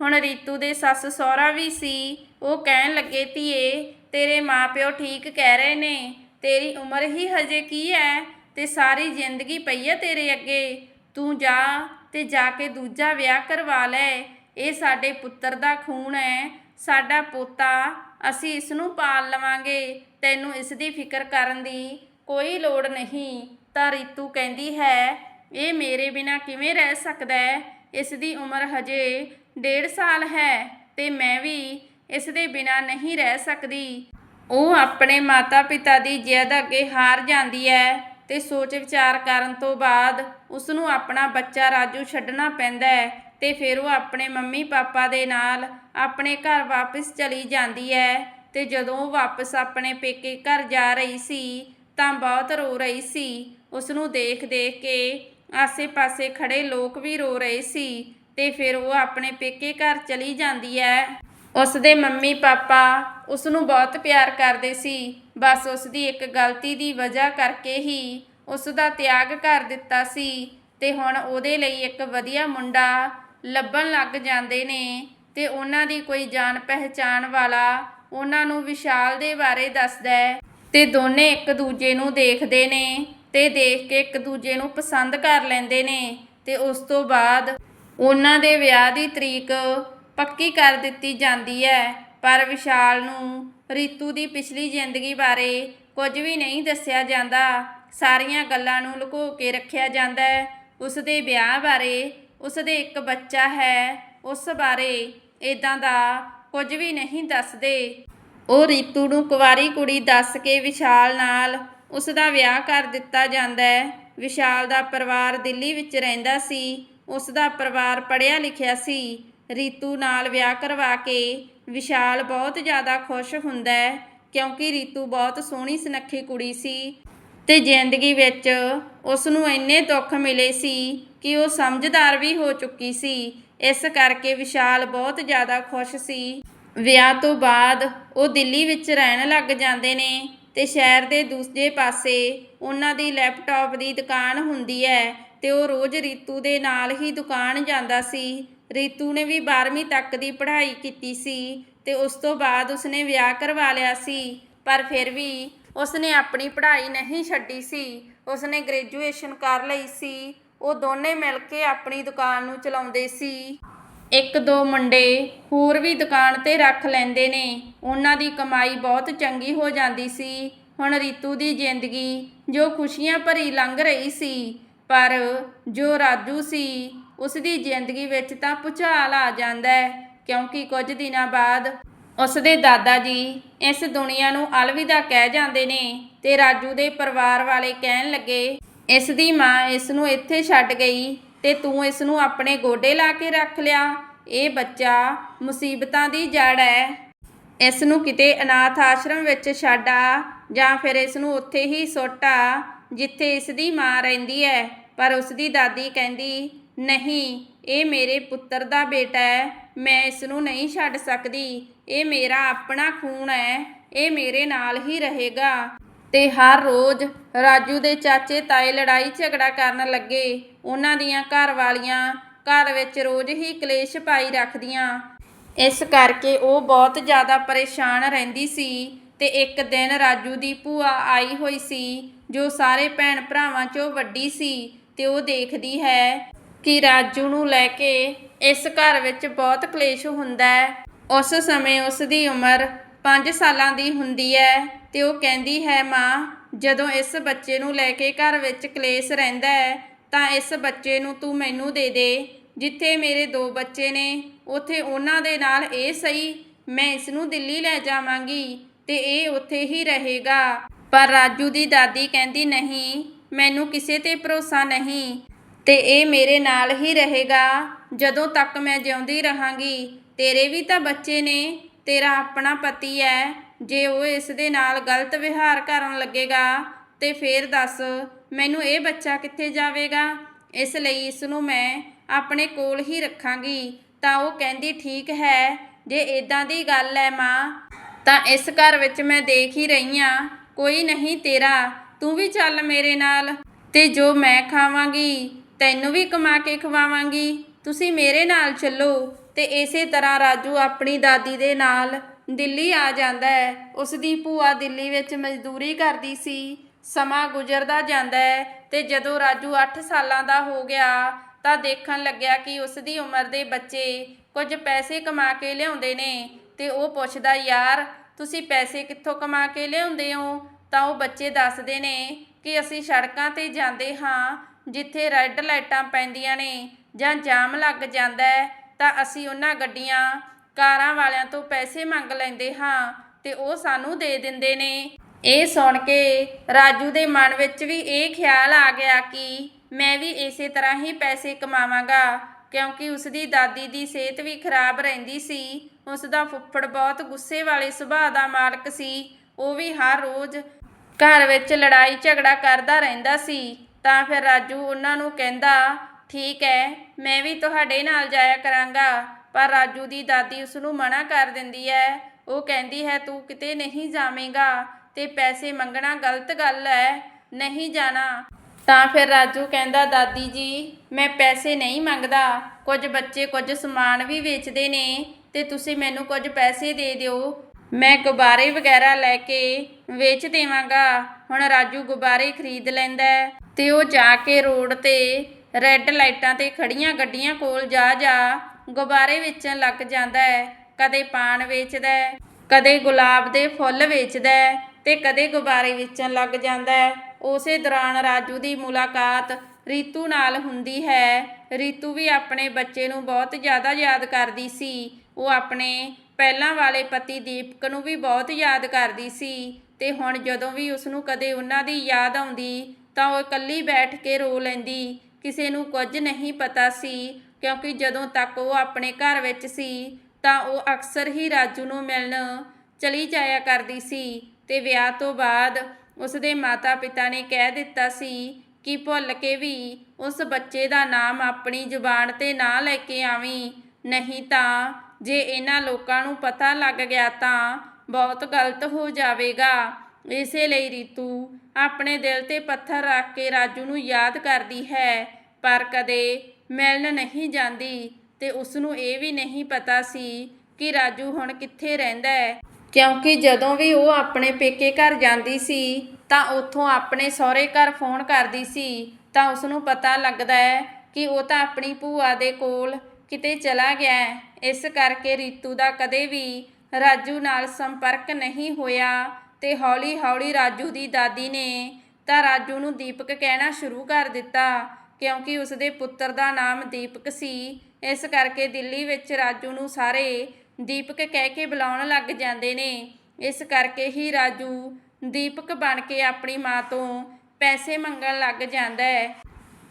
ਹੁਣ ਰੀਤੂ ਦੇ ਸੱਸ ਸਹੁਰਾ ਵੀ ਸੀ। ਉਹ ਕਹਿਣ ਲੱਗੇ, ਧੀਏ, ਤੇਰੇ ਮਾਪਿਓ ਠੀਕ ਕਹਿ ਰਹੇ ਨੇ। ਤੇਰੀ ਉਮਰ ਹੀ ਹਜੇ ਕੀ ਹੈ ਤੇ ਸਾਰੀ ਜ਼ਿੰਦਗੀ ਪਈ ਹੈ ਤੇਰੇ ਅੱਗੇ। ਤੂੰ ਜਾ ਤੇ ਜਾ ਕੇ ਦੂਜਾ ਵਿਆਹ ਕਰਵਾ ਲੈ। ਇਹ ਸਾਡੇ ਪੁੱਤਰ ਦਾ ਖੂਨ ਹੈ ਸਾਡਾ ਪੋਤਾ, ਅਸੀਂ ਇਸ ਨੂੰ ਪਾਲ ਲਵਾਂਗੇ। ਤੈਨੂੰ ਇਸ ਦੀ ਫਿਕਰ ਕਰਨ ਦੀ ਕੋਈ ਲੋੜ ਨਹੀਂ। ਤਾਂ ਰੀਤੂ ਕਹਿੰਦੀ ਹੈ, ਇਹ ਮੇਰੇ ਬਿਨਾ ਕਿਵੇਂ ਰਹਿ ਸਕਦਾ ਹੈ ਇਸ ਦੀ ਉਮਰ ਹਜੇ ਡੇਢ ਸਾਲ ਹੈ ਤੇ ਮੈਂ ਵੀ ਇਸ ਦੇ ਬਿਨਾ ਨਹੀਂ ਰਹਿ ਸਕਦੀ। ਉਹ ਆਪਣੇ ਮਾਤਾ-ਪਿਤਾ ਦੀ ਜਿੱਦ ਅੱਗੇ ਹਾਰ ਜਾਂਦੀ ਹੈ ਤੇ ਸੋਚ ਵਿਚਾਰ ਕਰਨ ਤੋਂ ਬਾਅਦ ਉਸ ਨੂੰ ਆਪਣਾ ਬੱਚਾ ਰਾਜੂ ਛੱਡਣਾ ਪੈਂਦਾ ਹੈ ਤੇ ਫਿਰ ਉਹ ਆਪਣੇ ਮੰਮੀ ਪਾਪਾ ਦੇ ਨਾਲ ਆਪਣੇ ਘਰ ਵਾਪਸ ਚਲੀ ਜਾਂਦੀ ਹੈ ਤੇ ਜਦੋਂ ਉਹ ਵਾਪਸ ਆਪਣੇ ਪੇਕੇ ਘਰ ਜਾ ਰਹੀ ਸੀ ਤਾਂ ਬਹੁਤ ਰੋ ਰਹੀ ਸੀ। ਉਸ ਨੂੰ ਦੇਖ-ਦੇਖ ਕੇ ਆਸੇ-ਪਾਸੇ ਖੜੇ ਲੋਕ ਵੀ ਰੋ ਰਹੇ ਸੀ ਤੇ ਫਿਰ ਉਹ ਆਪਣੇ ਪੇਕੇ ਘਰ ਚਲੀ ਜਾਂਦੀ ਹੈ ਉਸ ਦੇ ਮੰਮੀ ਪਾਪਾ ਉਸ ਨੂੰ ਬਹੁਤ ਪਿਆਰ ਕਰਦੇ ਸੀ। ਬਸ ਉਸ ਦੀ ਇੱਕ ਗਲਤੀ ਦੀ ਵਜ੍ਹਾ ਕਰਕੇ ਹੀ ਉਸ ਦਾ ਤਿਆਗ ਕਰ ਦਿੱਤਾ ਸੀ ਤੇ ਹੁਣ ਉਹਦੇ ਲਈ ਇੱਕ ਵਧੀਆ ਮੁੰਡਾ ਲੱਭਣ ਲੱਗ ਜਾਂਦੇ ਨੇ ਤੇ ਉਹਨਾਂ ਦੀ ਕੋਈ ਜਾਣ ਪਹਿਚਾਣ ਵਾਲਾ ਉਹਨਾਂ ਨੂੰ ਵਿਸ਼ਾਲ ਦੇ ਬਾਰੇ ਦੱਸਦਾ ਹੈ ਤੇ ਦੋਨੇ ਇੱਕ ਦੂਜੇ ਨੂੰ ਦੇਖਦੇ ਨੇ ਤੇ ਦੇਖ ਕੇ ਇੱਕ ਦੂਜੇ ਨੂੰ ਪਸੰਦ ਕਰ ਲੈਂਦੇ ਨੇ ਤੇ ਉਸ ਤੋਂ ਬਾਅਦ ਉਹਨਾਂ ਦੇ ਵਿਆਹ ਦੀ ਤਰੀਕ ਪੱਕੀ ਕਰ ਦਿੱਤੀ ਜਾਂਦੀ ਹੈ। ਪਰ ਵਿਸ਼ਾਲ ਨੂੰ ਰੀਤੂ ਦੀ ਪਿਛਲੀ ਜ਼ਿੰਦਗੀ ਬਾਰੇ ਕੁਝ ਵੀ ਨਹੀਂ ਦੱਸਿਆ ਜਾਂਦਾ। ਸਾਰੀਆਂ ਗੱਲਾਂ ਨੂੰ ਲੁਕੋ ਕੇ ਰੱਖਿਆ ਜਾਂਦਾ ਹੈ। ਉਸ ਦੇ ਵਿਆਹ ਬਾਰੇ ਉਸ ਦੇ ਇੱਕ ਬੱਚਾ ਹੈ, ਉਸ ਬਾਰੇ ਇਦਾਂ ਦਾ ਕੁਝ ਵੀ ਨਹੀਂ ਦੱਸਦੇ। ਉਹ ਰੀਤੂ ਨੂੰ ਕੁਵਾਰੀ ਕੁੜੀ ਦੱਸ ਕੇ ਵਿਸ਼ਾਲ ਨਾਲ ਉਸ ਦਾ ਵਿਆਹ ਕਰ ਦਿੱਤਾ ਜਾਂਦਾ ਹੈ। ਵਿਸ਼ਾਲ ਦਾ ਪਰਿਵਾਰ ਦਿੱਲੀ ਵਿੱਚ ਰਹਿੰਦਾ ਸੀ। ਉਸ ਦਾ ਪਰਿਵਾਰ ਪੜ੍ਹਿਆ ਲਿਖਿਆ ਸੀ। ਰੀਤੂ ਨਾਲ ਵਿਆਹ ਕਰਵਾ ਕੇ ਵਿਸ਼ਾਲ ਬਹੁਤ ਜ਼ਿਆਦਾ ਖੁਸ਼ ਹੁੰਦਾ ਹੈ, ਕਿਉਂਕਿ ਰੀਤੂ ਬਹੁਤ ਸੋਹਣੀ ਸੁਨੱਖੀ ਕੁੜੀ ਸੀ ਤੇ ਜ਼ਿੰਦਗੀ ਵਿੱਚ ਉਸ ਨੂੰ ਇੰਨੇ ਦੁੱਖ ਮਿਲੇ ਸੀ ਕਿ ਉਹ ਸਮਝਦਾਰ ਵੀ ਹੋ ਚੁੱਕੀ ਸੀ। ਇਸ ਕਰਕੇ ਵਿਸ਼ਾਲ ਬਹੁਤ ਜ਼ਿਆਦਾ ਖੁਸ਼ ਸੀ। ਵਿਆਹ ਤੋਂ ਬਾਅਦ ਉਹ ਦਿੱਲੀ ਵਿੱਚ ਰਹਿਣ ਲੱਗ ਜਾਂਦੇ ਨੇ ਤੇ ਸ਼ਹਿਰ ਦੇ ਦੂਜੇ ਪਾਸੇ ਉਹਨਾਂ ਦੀ ਲੈਪਟਾਪ ਦੀ ਦੁਕਾਨ ਹੁੰਦੀ ਹੈ ਤੇ ਉਹ ਰੋਜ਼ ਰੀਤੂ ਦੇ ਨਾਲ ਹੀ ਦੁਕਾਨ ਜਾਂਦਾ ਸੀ ਰੀਤੂ ਨੇ ਵੀ 12ਵੀਂ ਤੱਕ ਦੀ ਪੜ੍ਹਾਈ ਕੀਤੀ ਸੀ ਤੇ ਉਸ ਤੋਂ ਬਾਅਦ ਉਸਨੇ ਵਿਆਹ ਕਰਵਾ ਲਿਆ ਸੀ। ਪਰ ਫਿਰ ਵੀ ਉਸਨੇ ਆਪਣੀ ਪੜ੍ਹਾਈ ਨਹੀਂ ਛੱਡੀ ਸੀ। ਉਸਨੇ ਗ੍ਰੈਜੂਏਸ਼ਨ ਕਰ ਲਈ ਸੀ। ਉਹ ਦੋਨੇ ਮਿਲ ਕੇ ਆਪਣੀ ਦੁਕਾਨ ਨੂੰ ਚਲਾਉਂਦੇ ਸੀ। ਇੱਕ ਦੋ ਮੁੰਡੇ ਹੋਰ ਵੀ ਦੁਕਾਨ ਤੇ ਰੱਖ ਲੈਂਦੇ ਨੇ। ਉਹਨਾਂ ਦੀ ਕਮਾਈ ਬਹੁਤ ਚੰਗੀ ਹੋ ਜਾਂਦੀ ਸੀ। ਹੁਣ ਰੀਤੂ ਦੀ ਜ਼ਿੰਦਗੀ ਜੋ ਖੁਸ਼ੀਆਂ ਭਰੀ ਲੰਘ ਰਹੀ ਸੀ। ਪਰ ਜੋ ਰਾਜੂ ਸੀ ਉਸ ਦੀ ਜ਼ਿੰਦਗੀ ਵਿੱਚ ਤਾਂ ਭੁਚਾਲ ਆ ਜਾਂਦਾ ਹੈ, ਕਿਉਂਕਿ ਕੁਝ ਦਿਨਾਂ ਬਾਅਦ ਉਸ ਦੇ ਦਾਦਾ ਜੀ ਇਸ ਦੁਨੀਆ ਨੂੰ ਅਲਵਿਦਾ ਕਹਿ ਜਾਂਦੇ ਨੇ ਤੇ ਰਾਜੂ ਦੇ ਪਰਿਵਾਰ ਵਾਲੇ ਕਹਿਣ ਲੱਗੇ ਇਸ ਦੀ ਮਾਂ ਇਸ ਨੂੰ ਇੱਥੇ ਛੱਡ ਗਈ ਤੇ ਤੂੰ ਇਸ ਨੂੰ ਆਪਣੇ ਗੋਡੇ ਲਾ ਕੇ ਰੱਖ ਲਿਆ। ਇਹ ਬੱਚਾ ਮੁਸੀਬਤਾਂ ਦੀ ਜੜ ਹੈ। ਇਸ ਨੂੰ ਕਿਤੇ ਅਨਾਥ ਆਸ਼ਰਮ ਵਿੱਚ ਛੱਡ ਆ ਜਾਂ ਫਿਰ ਇਸ ਨੂੰ ਉੱਥੇ ਹੀ ਸੁੱਟ ਆ, ਜਿੱਥੇ ਇਸ ਦੀ ਮਾਂ ਰਹਿੰਦੀ ਹੈ। ਪਰ ਉਸ ਦੀ ਦਾਦੀ ਕਹਿੰਦੀ ਨਹੀਂ, ਇਹ ਮੇਰੇ ਪੁੱਤਰ ਦਾ ਬੇਟਾ ਹੈ, ਮੈਂ ਇਸ ਨੂੰ ਨਹੀਂ ਛੱਡ ਸਕਦੀ। ਇਹ ਮੇਰਾ ਆਪਣਾ ਖੂਨ ਹੈ, ਇਹ ਮੇਰੇ ਨਾਲ ਹੀ ਰਹੇਗਾ। ਤੇ ਹਰ ਰੋਜ਼ ਰਾਜੂ ਦੇ ਚਾਚੇ ਤਾਏ ਲੜਾਈ ਝਗੜਾ ਕਰਨ ਲੱਗੇ। ਉਹਨਾਂ ਦੀਆਂ ਘਰ ਵਾਲੀਆਂ ਘਰ ਵਿੱਚ ਰੋਜ਼ ਹੀ ਕਲੇਸ਼ ਪਾਈ ਰੱਖਦੀਆਂ। ਇਸ ਕਰਕੇ ਉਹ ਬਹੁਤ ਜ਼ਿਆਦਾ ਪਰੇਸ਼ਾਨ ਰਹਿੰਦੀ ਸੀ ਤੇ ਇੱਕ ਦਿਨ ਰਾਜੂ ਦੀ ਭੂਆ ਆਈ ਹੋਈ ਸੀ, ਜੋ ਸਾਰੇ ਭੈਣ ਭਰਾਵਾਂ 'ਚੋਂ ਵੱਡੀ ਸੀ ਤੇ ਉਹ ਦੇਖਦੀ ਹੈ ਕਿ ਰਾਜੂ ਨੂੰ ਲੈ ਕੇ ਇਸ ਘਰ ਵਿੱਚ ਬਹੁਤ ਕਲੇਸ਼ ਹੁੰਦਾ ਹੈ। ਉਸ ਸਮੇਂ ਉਸ ਦੀ ਉਮਰ 5 ਸਾਲਾਂ ਦੀ ਹੁੰਦੀ ਹੈ ਤੇ ਉਹ ਕਹਿੰਦੀ ਹੈ, ਮਾਂ, ਜਦੋਂ ਇਸ ਬੱਚੇ ਨੂੰ ਲੈ ਕੇ ਘਰ ਵਿੱਚ ਕਲੇਸ਼ ਰਹਿੰਦਾ ਹੈ, ਤਾਂ ਇਸ ਬੱਚੇ ਨੂੰ ਤੂੰ ਮੈਨੂੰ ਦੇ ਦੇ। ਜਿੱਥੇ ਮੇਰੇ ਦੋ ਬੱਚੇ ਨੇ, ਉੱਥੇ ਉਹਨਾਂ ਦੇ ਨਾਲ ਇਹ ਸਹੀ। ਮੈਂ ਇਸ ਨੂੰ ਦਿੱਲੀ ਲੈ ਜਾਵਾਂਗੀ ਤੇ ਇਹ ਉੱਥੇ ਹੀ ਰਹੇਗਾ। ਪਰ ਰਾਜੂ ਦੀ ਦਾਦੀ ਕਹਿੰਦੀ, ਨਹੀਂ, ਮੈਨੂੰ ਕਿਸੇ ਤੇ ਭਰੋਸਾ ਨਹੀਂ। ਤੇ ਇਹ ਮੇਰੇ ਨਾਲ ਹੀ ਰਹੇਗਾ। ਜਦੋਂ ਤੱਕ ਮੈਂ ਜਿਉਂਦੀ ਰਹਾਂਗੀ, ਤੇਰੇ ਵੀ ਤਾਂ ਬੱਚੇ ਨੇ, ਤੇਰਾ ਆਪਣਾ ਪਤੀ ਹੈ ਜੇ ਉਹ ਇਸ ਦੇ ਨਾਲ ਗਲਤ ਵਿਹਾਰ ਕਰਨ ਲੱਗੇਗਾ, ਤੇ ਫੇਰ ਦੱਸ, ਮੈਨੂੰ ਇਹ ਬੱਚਾ ਕਿੱਥੇ ਜਾਵੇਗਾ? ਇਸ ਲਈ ਇਸ ਨੂੰ ਮੈਂ ਆਪਣੇ ਕੋਲ ਹੀ ਰੱਖਾਂਗੀ। ਤਾਂ ਉਹ ਕਹਿੰਦੀ, ਠੀਕ ਹੈ, ਜੇ ਇਦਾਂ ਦੀ ਗੱਲ ਹੈ ਮਾਂ, ਤਾਂ ਇਸ ਘਰ ਵਿੱਚ ਮੈਂ ਦੇਖ ਹੀ ਰਹੀ ਆ। ਕੋਈ ਨਹੀਂ ਤੇਰਾ, ਤੂੰ ਵੀ ਚੱਲ ਮੇਰੇ ਨਾਲ। ਤੇ ਜੋ ਮੈਂ ਖਾਵਾਂਗੀ ਤੈਨੂੰ ਵੀ ਕਮਾ ਕੇ ਖਵਾਵਾਂਗੀ। ਤੁਸੀਂ ਮੇਰੇ ਨਾਲ ਚੱਲੋ ਤੇ ਇਸੇ ਤਰ੍ਹਾਂ ਰਾਜੂ ਆਪਣੀ ਦਾਦੀ ਦੇ ਨਾਲ ਦਿੱਲੀ ਆ ਜਾਂਦਾ ਹੈ। ਉਸ ਦੀ ਭੂਆ ਦਿੱਲੀ ਵਿੱਚ ਮਜ਼ਦੂਰੀ ਕਰਦੀ ਸੀ। ਸਮਾਂ ਗੁਜ਼ਰਦਾ ਜਾਂਦਾ ਹੈ ਤੇ ਜਦੋਂ ਰਾਜੂ 8 ਸਾਲਾਂ ਦਾ ਹੋ ਗਿਆ ਤਾਂ ਦੇਖਣ ਲੱਗਿਆ ਕਿ ਉਸ ਦੀ ਉਮਰ ਦੇ ਬੱਚੇ ਕੁਝ ਪੈਸੇ ਕਮਾ ਕੇ ਲਿਆਉਂਦੇ ਨੇ ਤੇ ਉਹ ਪੁੱਛਦਾ, ਯਾਰ, ਤੁਸੀਂ ਪੈਸੇ ਕਿੱਥੋਂ ਕਮਾ ਕੇ ਲਿਆਉਂਦੇ ਹੋ? ਤਾਂ ਉਹ ਬੱਚੇ ਦੱਸਦੇ ਨੇ ਕਿ ਅਸੀਂ ਸੜਕਾਂ ਤੇ ਜਾਂਦੇ ਹਾਂ ਜਿੱਥੇ ਰੈੱਡ ਲਾਈਟਾਂ ਪੈਂਦੀਆਂ ਨੇ ਜਾਂ ਜਾਮ ਲੱਗ ਜਾਂਦਾ ਹੈ, ਤਾਂ ਅਸੀਂ ਉਹਨਾਂ ਗੱਡੀਆਂ ਕਾਰਾਂ ਵਾਲਿਆਂ ਤੋਂ ਪੈਸੇ ਮੰਗ ਲੈਂਦੇ ਹਾਂ ਤੇ ਉਹ ਸਾਨੂੰ ਦੇ ਦਿੰਦੇ ਨੇ। ਇਹ ਸੁਣ ਕੇ ਰਾਜੂ ਦੇ ਮਨ ਵਿੱਚ ਵੀ ਇਹ ਖਿਆਲ ਆ ਗਿਆ ਕਿ ਮੈਂ ਵੀ ਇਸੇ ਤਰ੍ਹਾਂ ਹੀ ਪੈਸੇ ਕਮਾਵਾਂਗਾ, ਕਿਉਂਕਿ ਉਸ ਦੀ ਦਾਦੀ ਦੀ ਸਿਹਤ ਵੀ ਖਰਾਬ ਰਹਿੰਦੀ ਸੀ। ਉਸ ਦਾ ਫੁੱਫੜ ਬਹੁਤ ਗੁੱਸੇ ਵਾਲੇ ਸੁਭਾਅ ਦਾ ਮਾਲਕ ਸੀ, ਉਹ ਵੀ ਹਰ ਰੋਜ਼ ਘਰ ਵਿੱਚ ਲੜਾਈ ਝਗੜਾ ਕਰਦਾ ਰਹਿੰਦਾ ਸੀ। ਤਾਂ ਫਿਰ ਰਾਜੂ ਉਹਨਾਂ ਨੂੰ ਕਹਿੰਦਾ, ਠੀਕ ਹੈ ਮੈਂ ਵੀ ਤੁਹਾਡੇ ਨਾਲ ਜਾਇਆ ਕਰਾਂਗਾ, ਪਰ ਰਾਜੂ ਦੀ ਦਾਦੀ ਉਸ ਨੂੰ ਮਨਾ ਕਰ ਦਿੰਦੀ ਹੈ ਉਹ ਕਹਿੰਦੀ ਹੈ, ਤੂੰ ਕਿਤੇ ਨਹੀਂ ਜਾਵੇਂਗਾ ਤੇ ਪੈਸੇ ਮੰਗਣਾ ਗਲਤ ਗੱਲ ਹੈ ਨਹੀਂ ਜਾਣਾ। ਤਾਂ ਫਿਰ ਰਾਜੂ ਕਹਿੰਦਾ, ਦਾਦੀ ਜੀ, ਮੈਂ ਪੈਸੇ ਨਹੀਂ ਮੰਗਦਾ, ਕੁਝ ਬੱਚੇ ਕੁਝ ਸਮਾਨ ਵੀ ਵੇਚਦੇ ਨੇ ਤੇ ਤੁਸੀਂ ਮੈਨੂੰ ਕੁਝ ਪੈਸੇ ਦੇ ਦਿਓ ਮੈਂ ਗੁਬਾਰੇ ਵਗੈਰਾ ਲੈ ਕੇ ਵੇਚ ਦੇਵਾਂਗਾ। ਹੁਣ ਰਾਜੂ ਗੁਬਾਰੇ ਖਰੀਦ ਲੈਂਦਾ ਹੈ ਤੇ ਉਹ ਜਾ ਕੇ ਰੋਡ ਤੇ ਰੈੱਡ ਲਾਈਟਾਂ ਤੇ ਖੜੀਆਂ ਗੱਡੀਆਂ ਕੋਲ ਜਾ ਜਾ ਗੁਬਾਰੇ ਵੇਚਣ ਲੱਗ ਜਾਂਦਾ ਹੈ। ਕਦੇ ਪਾਨ ਵੇਚਦਾ ਹੈ, ਕਦੇ ਗੁਲਾਬ ਦੇ ਫੁੱਲ ਵੇਚਦਾ ਹੈ ਤੇ ਕਦੇ ਗੁਬਾਰੇ ਵੇਚਣ ਲੱਗ ਜਾਂਦਾ ਹੈ। ਉਸੇ ਦੌਰਾਨ ਰਾਜੂ ਦੀ ਮੁਲਾਕਾਤ ਰੀਤੂ ਨਾਲ ਹੁੰਦੀ ਹੈ। ਰੀਤੂ ਵੀ ਆਪਣੇ ਬੱਚੇ ਨੂੰ ਬਹੁਤ ਜ਼ਿਆਦਾ ਯਾਦ ਕਰਦੀ ਸੀ। ਉਹ ਆਪਣੇ ਪਹਿਲਾਂ ਵਾਲੇ ਪਤੀ ਦੀਪਕ ਨੂੰ ਵੀ ਬਹੁਤ ਯਾਦ ਕਰਦੀ ਸੀ ਤੇ ਹੁਣ ਜਦੋਂ ਵੀ ਉਸ ਨੂੰ ਕਦੇ ਉਹਨਾਂ ਦੀ ਯਾਦ ਆਉਂਦੀ ਤਾਂ ਉਹ ਇਕੱਲੀ ਬੈਠ ਕੇ ਰੋ ਲੈਂਦੀ। ਕਿਸੇ ਨੂੰ ਕੁਝ ਨਹੀਂ ਪਤਾ ਸੀ, ਕਿਉਂਕਿ ਜਦੋਂ ਤੱਕ ਉਹ ਆਪਣੇ ਘਰ ਵਿੱਚ ਸੀ ਤਾਂ ਉਹ ਅਕਸਰ ਹੀ ਰਾਜੂ ਨੂੰ ਮਿਲਣ ਚਲੀ ਜਾਇਆ ਕਰਦੀ ਸੀ ਤੇ ਵਿਆਹ ਤੋਂ ਬਾਅਦ ਉਸ ਦੇ ਮਾਤਾ-ਪਿਤਾ ਨੇ ਕਹਿ ਦਿੱਤਾ ਸੀ ਕਿ ਭੁੱਲ ਕੇ ਵੀ ਉਸ ਬੱਚੇ ਦਾ ਨਾਮ ਆਪਣੀ ਜ਼ੁਬਾਨ ਤੇ ਨਾ ਲੈ ਕੇ ਆਵੀਂ, ਨਹੀਂ ਤਾਂ ਜੇ ਇਹਨਾਂ ਲੋਕਾਂ ਨੂੰ ਪਤਾ ਲੱਗ ਗਿਆ ਤਾਂ ਬਹੁਤ ਗਲਤ ਹੋ ਜਾਵੇਗਾ। ਇਸੇ ਲਈ ਰੀਤੂ ਆਪਣੇ ਦਿਲ ਤੇ ਪੱਥਰ ਰੱਖ ਕੇ ਰਾਜੂ ਨੂੰ ਯਾਦ ਕਰਦੀ ਹੈ, ਪਰ ਕਦੇ ਮਿਲਣ ਨਹੀਂ ਜਾਂਦੀ ਤੇ ਉਸ ਨੂੰ ਇਹ ਵੀ ਨਹੀਂ ਪਤਾ ਸੀ ਕਿ ਰਾਜੂ ਹੁਣ ਕਿੱਥੇ ਰਹਿੰਦਾ ਹੈ। ਕਿਉਂਕਿ ਜਦੋਂ ਵੀ ਉਹ ਆਪਣੇ ਪੇਕੇ ਘਰ ਜਾਂਦੀ ਸੀ ਤਾਂ ਉੱਥੋਂ ਆਪਣੇ ਸਹੁਰੇ ਘਰ ਫੋਨ ਕਰਦੀ ਸੀ, ਤਾਂ ਉਸ ਨੂੰ ਪਤਾ ਲੱਗਦਾ ਹੈ ਕਿ ਉਹ ਤਾਂ ਆਪਣੀ ਭੂਆ ਦੇ ਕੋਲ ਕਿਤੇ ਚਲਾ ਗਿਆ ਹੈ। ਇਸ ਕਰਕੇ ਰੀਤੂ ਦਾ ਕਦੇ ਵੀ ਰਾਜੂ ਨਾਲ ਸੰਪਰਕ ਨਹੀਂ ਹੋਇਆ ਤੇ ਹੌਲੀ-ਹੌਲੀ ਰਾਜੂ ਦੀ ਦਾਦੀ ਨੇ ਤਾਂ ਰਾਜੂ ਨੂੰ ਦੀਪਕ ਕਹਿਣਾ ਸ਼ੁਰੂ ਕਰ ਦਿੱਤਾ, ਕਿਉਂਕਿ ਉਸ ਦੇ ਪੁੱਤਰ ਦਾ ਨਾਮ ਦੀਪਕ ਸੀ। ਇਸ ਕਰਕੇ ਦਿੱਲੀ ਵਿੱਚ ਰਾਜੂ ਨੂੰ ਸਾਰੇ ਦੀਪਕ ਕਹਿ ਕੇ ਬੁਲਾਉਣ ਲੱਗ ਜਾਂਦੇ ਨੇ। ਇਸ ਕਰਕੇ ਹੀ ਰਾਜੂ ਦੀਪਕ ਬਣ ਕੇ ਆਪਣੀ ਮਾਂ ਤੋਂ ਪੈਸੇ ਮੰਗਣ ਲੱਗ ਜਾਂਦਾ ਹੈ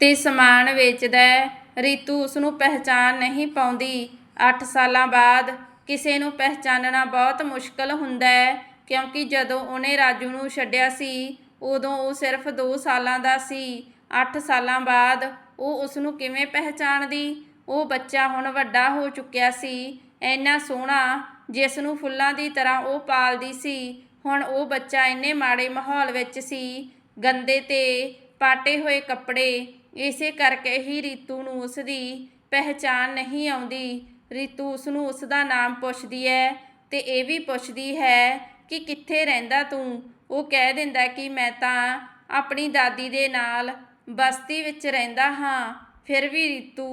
ਤੇ ਸਮਾਨ ਵੇਚਦਾ ਹੈ। ਰੀਤੂ ਉਸ ਨੂੰ ਪਹਿਚਾਨ ਨਹੀਂ ਪਾਉਂਦੀ। 8 ਸਾਲਾਂ ਬਾਅਦ ਕਿਸੇ ਨੂੰ ਪਹਿਚਾਨਣਾ ਬਹੁਤ ਮੁਸ਼ਕਲ ਹੁੰਦਾ ਹੈ, ਕਿਉਂਕਿ ਜਦੋਂ ਉਹਨੇ ਰਾਜੂ ਨੂੰ ਛੱਡਿਆ ਸੀ, ਉਦੋਂ ਉਹ ਸਿਰਫ 2 ਸਾਲਾਂ ਦਾ ਸੀ। 8 ਸਾਲਾਂ ਬਾਅਦ ਉਹ ਉਸ ਨੂੰ ਕਿਵੇਂ ਪਹਿਚਾਣਦੀ? ਉਹ ਬੱਚਾ ਹੁਣ ਵੱਡਾ ਹੋ ਚੁੱਕਿਆ ਸੀ। ਇੰਨਾ ਸੋਹਣਾ ਜਿਸ ਨੂੰ ਫੁੱਲਾਂ ਦੀ ਤਰ੍ਹਾਂ ਉਹ ਪਾਲਦੀ ਸੀ। ਹੁਣ ਉਹ ਬੱਚਾ ਇੰਨੇ ਮਾੜੇ ਮਾਹੌਲ ਵਿੱਚ ਸੀ। ਗੰਦੇ ਤੇ ਪਾਟੇ ਹੋਏ ਕੱਪੜੇ, ਇਸੇ ਕਰਕੇ ਹੀ ਰੀਤੂ ਨੂੰ ਉਸ ਦੀ ਪਹਿਚਾਨ ਨਹੀਂ ਆਉਂਦੀ। ਰਿਤੂ ਉਸ ਨੂੰ ਉਸ ਦਾ ਨਾਮ ਪੁੱਛਦੀ ਹੈ ਤੇ ਇਹ ਵੀ ਪੁੱਛਦੀ ਹੈ ਕਿ ਕਿੱਥੇ ਰਹਿੰਦਾ ਤੂੰ? ਉਹ ਕਹਿ ਦਿੰਦਾ ਕਿ ਮੈਂ ਤਾਂ ਆਪਣੀ ਦਾਦੀ ਦੇ ਨਾਲ ਬਸਤੀ ਵਿੱਚ ਰਹਿੰਦਾ ਹਾਂ। ਫਿਰ ਵੀ ਰਿਤੂ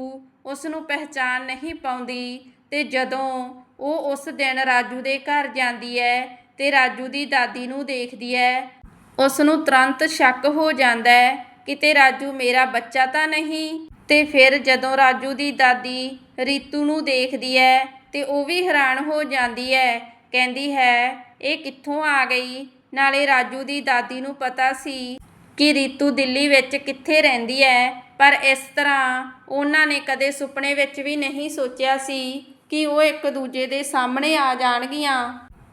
ਉਸ ਨੂੰ ਪਹਿਚਾਨ ਨਹੀਂ ਪਾਉਂਦੀ ਤੇ ਜਦੋਂ ਉਹ ਉਸ ਦਿਨ ਰਾਜੂ ਦੇ ਘਰ ਜਾਂਦੀ ਹੈ ਤੇ ਰਾਜੂ ਦੀ ਦਾਦੀ ਨੂੰ ਦੇਖਦੀ ਹੈ ਉਸ ਨੂੰ ਤੁਰੰਤ ਸ਼ੱਕ ਹੋ ਜਾਂਦਾ ਹੈ ਕਿਤੇ ਰਾਜੂ ਮੇਰਾ ਬੱਚਾ ਤਾਂ ਨਹੀਂ। ਤੇ ਫਿਰ ਜਦੋਂ ਰਾਜੂ ਦੀ ਦਾਦੀ ਰੀਤੂ ਨੂੰ ਦੇਖਦੀ ਹੈ ਤੇ ਉਹ ਵੀ ਹੈਰਾਨ ਹੋ ਜਾਂਦੀ ਹੈ ਕਹਿੰਦੀ ਹੈ, ਇਹ ਕਿੱਥੋਂ ਆ ਗਈ? ਨਾਲੇ ਰਾਜੂ ਦੀ ਦਾਦੀ ਨੂੰ ਪਤਾ ਸੀ ਕਿ ਰੀਤੂ ਦਿੱਲੀ ਵਿੱਚ ਕਿੱਥੇ ਰਹਿੰਦੀ ਹੈ ਪਰ ਇਸ ਤਰ੍ਹਾਂ ਉਹਨਾਂ ਨੇ ਕਦੇ ਸੁਪਨੇ ਵਿੱਚ ਵੀ ਨਹੀਂ ਸੋਚਿਆ ਸੀ ਕਿ ਉਹ ਇੱਕ ਦੂਜੇ ਦੇ ਸਾਹਮਣੇ ਆ ਜਾਣਗੀਆਂ।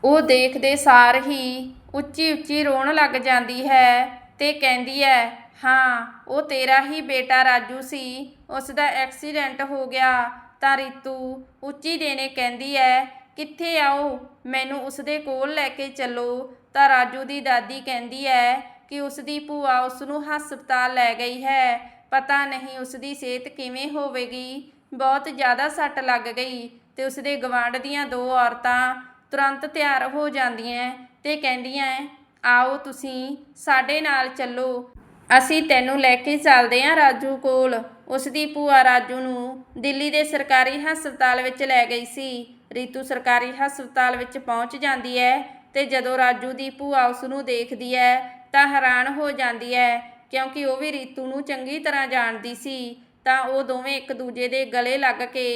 ਉਹ ਦੇਖਦੇ ਸਾਰ ਹੀ ਉੱਚੀ ਉੱਚੀ ਰੋਣ ਲੱਗ ਜਾਂਦੀ ਹੈ ਤੇ ਕਹਿੰਦੀ ਹੈ ਹਾਂ, ਉਹ ਤੇਰਾ ਹੀ ਬੇਟਾ ਰਾਜੂ ਸੀ। ਉਸ ਦਾ ਐਕਸੀਡੈਂਟ ਹੋ ਗਿਆ। ਤਾਂ ਰੀਤੂ ਉੱਚੀ ਦੇਣੇ ਕਹਿੰਦੀ ਹੈ ਕਿੱਥੇ ਆਓ? ਮੈਨੂੰ ਉਸ ਦੇ ਕੋਲ ਲੈ ਕੇ ਚੱਲੋ। ਤਾਂ ਰਾਜੂ ਦੀ ਦਾਦੀ ਕਹਿੰਦੀ ਹੈ ਕਿ ਉਸ ਦੀ ਭੂਆ ਉਸ ਨੂੰ ਹਸਪਤਾਲ ਲੈ ਗਈ ਹੈ। ਪਤਾ ਨਹੀਂ ਉਸ ਦੀ ਸਿਹਤ ਕਿਵੇਂ ਹੋਵੇਗੀ। ਬਹੁਤ ਜ਼ਿਆਦਾ ਸੱਟ ਲੱਗ ਗਈ ਤੇ ਉਸ ਦੇ ਗਵਾਂਢ ਦੀਆਂ ਦੋ ਔਰਤਾਂ ਤੁਰੰਤ ਤਿਆਰ ਹੋ ਜਾਂਦੀਆਂ ਤੇ ਕਹਿੰਦੀਆਂ, ਆਓ ਤੁਸੀਂ, ਸਾਡੇ ਨਾਲ ਚੱਲੋ। ਅਸੀਂ ਤੈਨੂੰ ਲੈ ਕੇ ਚੱਲਦੇ ਹਾਂ ਰਾਜੂ ਕੋਲ। ਉਸ ਦੀ ਭੂਆ ਰਾਜੂ ਨੂੰ ਦਿੱਲੀ ਦੇ ਸਰਕਾਰੀ ਹਸਪਤਾਲ ਵਿੱਚ ਲੈ ਗਈ ਸੀ। ਰੀਤੂ ਸਰਕਾਰੀ ਹਸਪਤਾਲ ਵਿੱਚ ਪਹੁੰਚ ਜਾਂਦੀ ਹੈ ਤੇ ਜਦੋਂ ਰਾਜੂ ਦੀ ਭੂਆ ਉਸ ਨੂੰ ਦੇਖਦੀ ਹੈ ਤਾਂ ਹੈਰਾਨ ਹੋ ਜਾਂਦੀ ਹੈ ਕਿਉਂਕਿ ਉਹ ਵੀ ਰੀਤੂ ਨੂੰ ਚੰਗੀ ਤਰ੍ਹਾਂ ਜਾਣਦੀ ਸੀ। ਤਾਂ ਉਹ ਦੋਵੇਂ ਇੱਕ ਦੂਜੇ ਦੇ ਗਲੇ ਲੱਗ ਕੇ